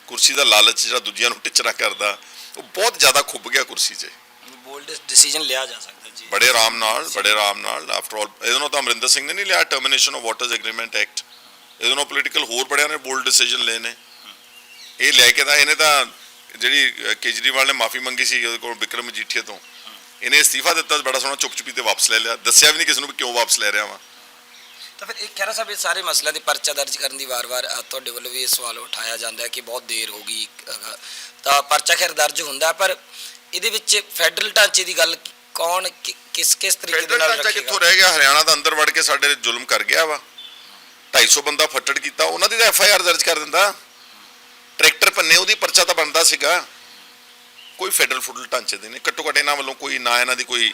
ਕੁਰਸੀ ਦਾ ਲਾਲਚ ਜਿਹੜਾ ਦੂਜਿਆਂ ਨੂੰ ਟਿਚਰਾ ਕਰਦਾ ਉਹ ਬਹੁਤ ਜ਼ਿਆਦਾ ਖੁੱਭ ਗਿਆ ਕੁਰਸੀ 'ਚ। ਬੋਲਡ ਡਿਸੀਜਨ ਲਿਆ ਜਾ ਸਕਦਾ ਜੀ। ਬੜੇ ਆਰਾਮ ਨਾਲ ਬੜੇ ਆਰਾਮ ਨਾਲ ਆਫਟਰ ਆਲ ਇਹਦੇ ਨਾਲ ਤਾਂ ਅਮਰਿੰਦਰ ਸਿੰਘ ਨੇ ਨਹੀਂ ਲਿਆ termination of waters agreement act ਇਹਦੇ ਨਾਲ ਪੋਲੀਟੀਕਲ ਹੋਰ ਬੜਿਆਂ ਨੇ ਬੋਲਡ ਡਿਸੀਜਨ ਲਏ ਨੇ। ਇਹ ਲੈ ਕੇ ਤਾਂ ਇਹਨੇ ਤਾਂ ਜਿਹੜੀ ਕੇਜਰੀਵਾਲ ਨੇ ਮਾਫੀ ਮੰਗੀ ਸੀ ਉਹਦੇ ਕੋਲ ਵਿਕਰਮ ਮਜੀਠੀਆ ਤੋਂ। ਇਹਨੇ ਅਸਤੀਫਾ ਦਿੱਤਾ ਬੜਾ ਸੋਹਣਾ ਚੁੱਪ ਚੁਪੀ ਤੇ ਵਾਪਸ ਲੈ ਲਿਆ। ਦੱਸਿਆ ਵੀ ਨਹੀਂ ਕਿਸੇ ਨੂੰ ਵੀ ਕਿਉਂ ਵਾਪਸ ਲੈ ਰਿਹਾ ਵਾਂ। ਤਾਂ ਫਿਰ ਇਹ ਖੈਰਾ ਸਾਹਿਬ ਇਹ ਸਾਰੇ ਮਸਲਿਆਂ ਦੇ ਪਰਚਾ ਦਰਜ ਕਰਨ ਦੀ ਵਾਰ-ਵਾਰ ਤੁਹਾਡੇ ਵੱਲੋਂ ਵੀ ਇਹ ਸਵਾਲ ਉਠਾਇਆ ਜਾਂਦਾ ਹੈ ਕਿ ਬਹੁਤ ਦੇਰ ਹੋ ਗਈ ਤਾਂ ਪਰਚਾ ਖੈਰ ਦਰਜ ਹੁੰਦਾ ਪਰ ਇਹਦੇ ਵਿੱਚ ਫੈਡਰਲ ਢਾਂਚੇ ਦੀ ਗੱਲ ਕੌਣ ਕਿਸ ਕਿਸ ਤਰੀਕੇ ਦੇ ਨਾਲ ਰੱਖੇਗਾ? ਕਿੱਥੋਂ ਰਹਿ ਗਿਆ? ਹਰਿਆਣਾ ਦਾ ਅੰਦਰ ਵੜ ਕੇ ਸਾਡੇ ਜ਼ੁਲਮ ਕਰ ਗਿਆ ਵਾ। 250 ਬੰਦਾ ਫੱਟੜ ਕੀਤਾ ਉਹਨਾਂ ਦੀ ਤਾਂ ਐਫ ਆਈ ਆਰ ਦਰਜ ਕਰ ਦਿੰਦਾ। ਟਰੈਕਟਰ ਪੰਨੇ ਉਹਦੀ ਪਰਚਾ ਤਾਂ ਬਣਦਾ ਸੀਗਾ। ਕੋਈ ਫੈਡਰਲ ਫੁੱਡਲ ਢਾਂਚੇ ਦੇ ਨੇ। ਘੱਟੋ ਘੱਟ ਇਹਨਾਂ ਵੱਲੋਂ ਕੋਈ ਨਾ ਇਹਨਾਂ ਦੀ ਕੋਈ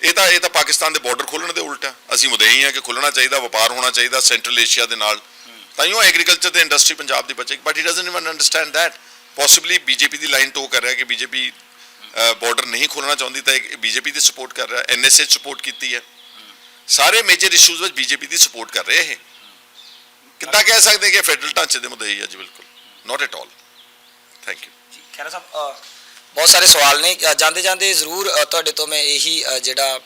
ਇਹ ਤਾਂ ਇਹ ਤਾਂ ਪਾਕਿਸਤਾਨ ਦੇ ਬਾਰਡਰ ਖੋਲਣ ਦੇ ਉਲਟਾ ਅਸੀਂ ਮੁਦਈ ਹਾਂ ਕਿ ਖੁੱਲਣਾ ਚਾਹੀਦਾ, ਵਪਾਰ ਹੋਣਾ ਚਾਹੀਦਾ ਸੈਂਟਰਲ ਏਸ਼ੀਆ ਦੇ ਨਾਲ। ਤਾਂ ਹੀ ਉਹ ਐਗਰੀਕਲਚਰ ਤੇ ਇੰਡਸਟਰੀ ਪੰਜਾਬ ਦੀ ਬਚੇਗੀ। But he doesn't even understand that possibly BJP the line toe ਕਰ ਰਿਹਾ ਕਿ ਬੀਜੇਪੀ ਬਾਰਡਰ ਨਹੀਂ ਖੋਲਣਾ ਚਾਹੁੰਦੀ ਤਾਂ ਬੀਜੇਪੀ ਦੀ ਸਪੋਰਟ ਕਰ ਰਿਹਾ। ਐਨਐਸਏ ਸਪੋਰਟ ਕੀਤੀ ਹੈ। ਸਾਰੇ ਮੇਜਰ ਇਸ਼ੂਜ਼ ਵਿੱਚ ਬੀਜੇਪੀ ਦੀ ਸਪੋਰਟ ਕਰ ਰਹੇ ਇਹ। ਕਿੱਦਾਂ ਕਹਿ ਸਕਦੇ ਕਿ ਫੈਡਰਲ ਢਾਂਚੇ ਦੇ ਮੁੱਦੇ ਹੀ ਹੈ ਜੀ, ਬਿਲਕੁਲ। Not at all thank you ji Khaira ਸਾਹਿਬ ਬਹੁਤ ਸਾਰੇ ਸਵਾਲ ਨੇ। ਜਾਂਦੇ ਜਾਂਦੇ ਜ਼ਰੂਰ ਤੁਹਾਡੇ ਤੋਂ ਮੈਂ ਇਹੀ ਜਿਹੜਾ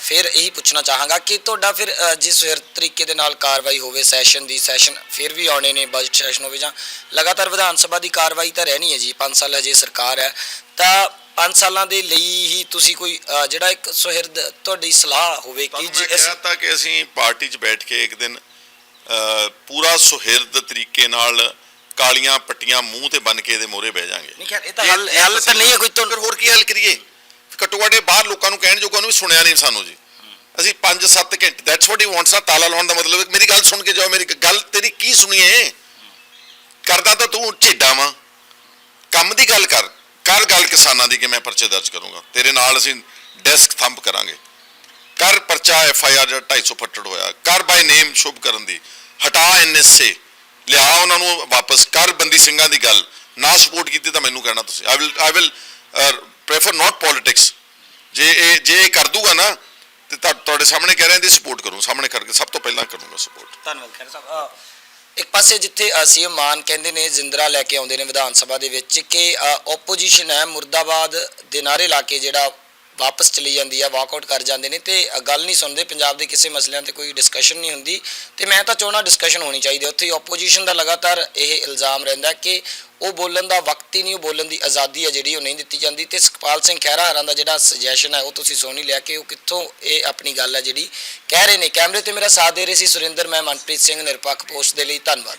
ਫਿਰ ਇਹੀ ਪੁੱਛਣਾ ਚਾਹਾਂਗਾ ਕਿ ਤੁਹਾਡਾ ਫਿਰ ਜਿਸ ਫਿਰ ਤਰੀਕੇ ਦੇ ਨਾਲ ਕਾਰਵਾਈ ਹੋਵੇ ਸੈਸ਼ਨ ਦੀ ਸੈਸ਼ਨ ਫਿਰ ਵੀ ਆਉਣੇ ਨੇ ਬਜਟ ਸੈਸ਼ਨ ਹੋਵੇ ਜਾਂ ਲਗਾਤਾਰ ਵਿਧਾਨ ਸਭਾ ਦੀ ਕਾਰਵਾਈ ਤਾਂ ਰਹਿਣੀ ਹੈ ਜੀ 5 ਸਾਲ ਹਜੇ ਸਰਕਾਰ ਹੈ। ਤਾਂ 5 ਸਾਲਾਂ ਦੇ ਲਈ ਹੀ ਤੁਸੀਂ ਕੋਈ ਜਿਹੜਾ ਇੱਕ ਸੁਹਿਰਦ ਤੁਹਾਡੀ ਸਲਾਹ ਹੋਵੇ ਕਿ ਜੀ ਅਸੀਂ ਕਹਿਤਾ ਕਿ ਅਸੀਂ ਪਾਰਟੀ 'ਚ ਬੈਠ ਕੇ ਇੱਕ ਦਿਨ ਪੂਰਾ ਸੁਹਿਰਦ ਤਰੀਕੇ ਨਾਲ ਕਾਲੀਆਂ ਪੱਟੀਆਂ ਮੂੰਹ ਤੇ ਬੰਨ ਕੇ ਇਹਦੇ ਮੋਹਰੇ ਬਹਿ ਜਾਾਂਗੇ ਨਹੀਂ ਖੈਰ ਇਹ ਤਾਂ ਹੱਲ ਹੱਲ ਤਾਂ ਨਹੀਂ ਹੈ ਕੋਈ ਫਿਰ ਹੋਰ ਕੀ ਹੱਲ ਕਰੀਏ? ਇਹ ਬਾਹਰ ਲੋਕਾਂ ਨੂੰ ਕਹਿਣ ਜੋਗਾ ਨੂੰ ਵੀ ਸੁਣਿਆ ਨਹੀਂ ਸਾਨੂੰ ਜੀ। ਅਸੀਂ 5-7 ਘੰਟੇ ਦੈਟਸ ਵਾਟ ਹੀ ਵਾਂਟਸ ਨਾ ਤਾਲਾ ਲਾਉਣ ਦਾ ਮਤਲਬ ਹੈ ਕਿ ਮੇਰੀ ਗੱਲ ਸੁਣ ਕੇ ਜਾਓ ਮੇਰੀ ਗੱਲ ਤੇਰੀ ਕੀ ਸੁਣੀਏ ਕਰਦਾ ਤਾਂ ਤੂੰ ਝੇਡਾ ਵਾਂ। ਕੰਮ ਦੀ ਗੱਲ ਕਰ ਕਰ ਗੱਲ ਕਿਸਾਨਾਂ ਦੀ ਕਿ ਮੈਂ ਪਰਚੇ ਦਰਜ ਕਰੂੰਗਾ। ਤੇਰੇ ਨਾਲ ਅਸੀਂ ਡੈਸਕ ਥੰਪ ਕਰਾਂਗੇ। ਕਰ ਪਰਚਾ ਐਫ ਆਈ ਆਰ ਜਿਹੜਾ 250 ਫੱਟੜ ਹੋਇਆ ਕਰ ਬਾਈ ਨੇਮ ਸ਼ੁਭ ਕਰਨ ਦੀ। ਹਟਾ ਐਨਐਸਏ ਲਿਆ ਉਹਨਾਂ ਨੂੰ ਵਾਪਸ ਕਰ ਬੰਦੀ ਸਿੰਘਾਂ ਦੀ ਗੱਲ, ਨਾ ਸਪੋਰਟ ਕੀਤੀ ਤਾਂ ਮੈਨੂੰ ਕਹਿਣਾ ਤੁਸੀਂ। I will I will prefer not politics ਜੇ ਇਹ ਜੇ ਇਹ ਕਰ ਦੂਗਾ ਨਾ, ਤੇ ਤੁਹਾਡੇ ਸਾਹਮਣੇ ਕਹਿ ਰਹੇ ਦੀ ਸਪੋਰਟ ਕਰੂੰ, ਸਾਹਮਣੇ ਕਰਕੇ ਸਭ ਤੋਂ ਪਹਿਲਾਂ ਕਰੂੰਗਾ ਸਪੋਰਟ ਧੰਨਵਾਦ ਖੈਰ ਸਾਹਿਬ। ਇੱਕ ਪਾਸੇ ਜਿੱਥੇ ਸੀਐਮ ਮਾਨ ਕਹਿੰਦੇ ਨੇ ਜ਼ਿੰਦਰਾ ਲੈ ਕੇ ਆਉਂਦੇ ਨੇ ਵਿਧਾਨ ਸਭਾ ਦੇ ਵਿੱਚ ਕਿ ਆਪੋਜੀਸ਼ਨ ਹੈ ਮੁਰਦਾਬਾਦ ਦੇ ਨਾਰੇ ਲਾ ਕੇ ਜਿਹੜਾ ਵਾਪਸ ਚਲੀ ਜਾਂਦੀ ਆ ਵਾਕਆਊਟ ਕਰ ਜਾਂਦੇ ਨੇ ਤੇ ਗੱਲ ਨਹੀਂ ਸੁਣਦੇ, ਪੰਜਾਬ ਦੇ ਕਿਸੇ ਮਸਲਿਆਂ ਤੇ ਕੋਈ ਡਿਸਕਸ਼ਨ ਨਹੀਂ ਹੁੰਦੀ। ਤੇ ਮੈਂ ਤਾਂ ਚਾਹਣਾ ਡਿਸਕਸ਼ਨ ਹੋਣੀ ਚਾਹੀਦੀ ਹੈ। ਉੱਥੇ ਆਪੋਜੀਸ਼ਨ ਦਾ ਲਗਾਤਾਰ ਇਹ ਇਲਜ਼ਾਮ ਰਹਿੰਦਾ ਕਿ ਉਹ ਬੋਲਣ ਦਾ ਵਕਤ ਹੀ ਨਹੀਂ, ਉਹ ਬੋਲਣ ਦੀ ਆਜ਼ਾਦੀ ਹੈ ਜਿਹੜੀ ਉਹ ਨਹੀਂ ਦਿੱਤੀ ਜਾਂਦੀ। ਤੇ ਸੁਖਪਾਲ ਸਿੰਘ ਖਹਿਰਾ ਹਰਾਂ ਦਾ ਜਿਹੜਾ ਸੁਜੈਸ਼ਨ ਹੈ ਉਹ ਤੁਸੀਂ ਸੁਣ ਹੀ ਲਿਆ ਕਿ ਉਹ ਕਿੱਥੋਂ ਇਹ ਆਪਣੀ ਗੱਲ ਹੈ ਜਿਹੜੀ ਕਹਿ ਰਹੇ ਨੇ। ਕੈਮਰੇ ਤੇ ਮੇਰਾ ਸਾਥ ਦੇ ਰਹੇ ਸੀ ਸੁਰਿੰਦਰ, ਮੈਂ ਮਨਪ੍ਰੀਤ ਸਿੰਘ ਨਿਰਪੱਖ ਪੋਸਟ ਦੇ ਲਈ ਧੰਨਵਾਦ।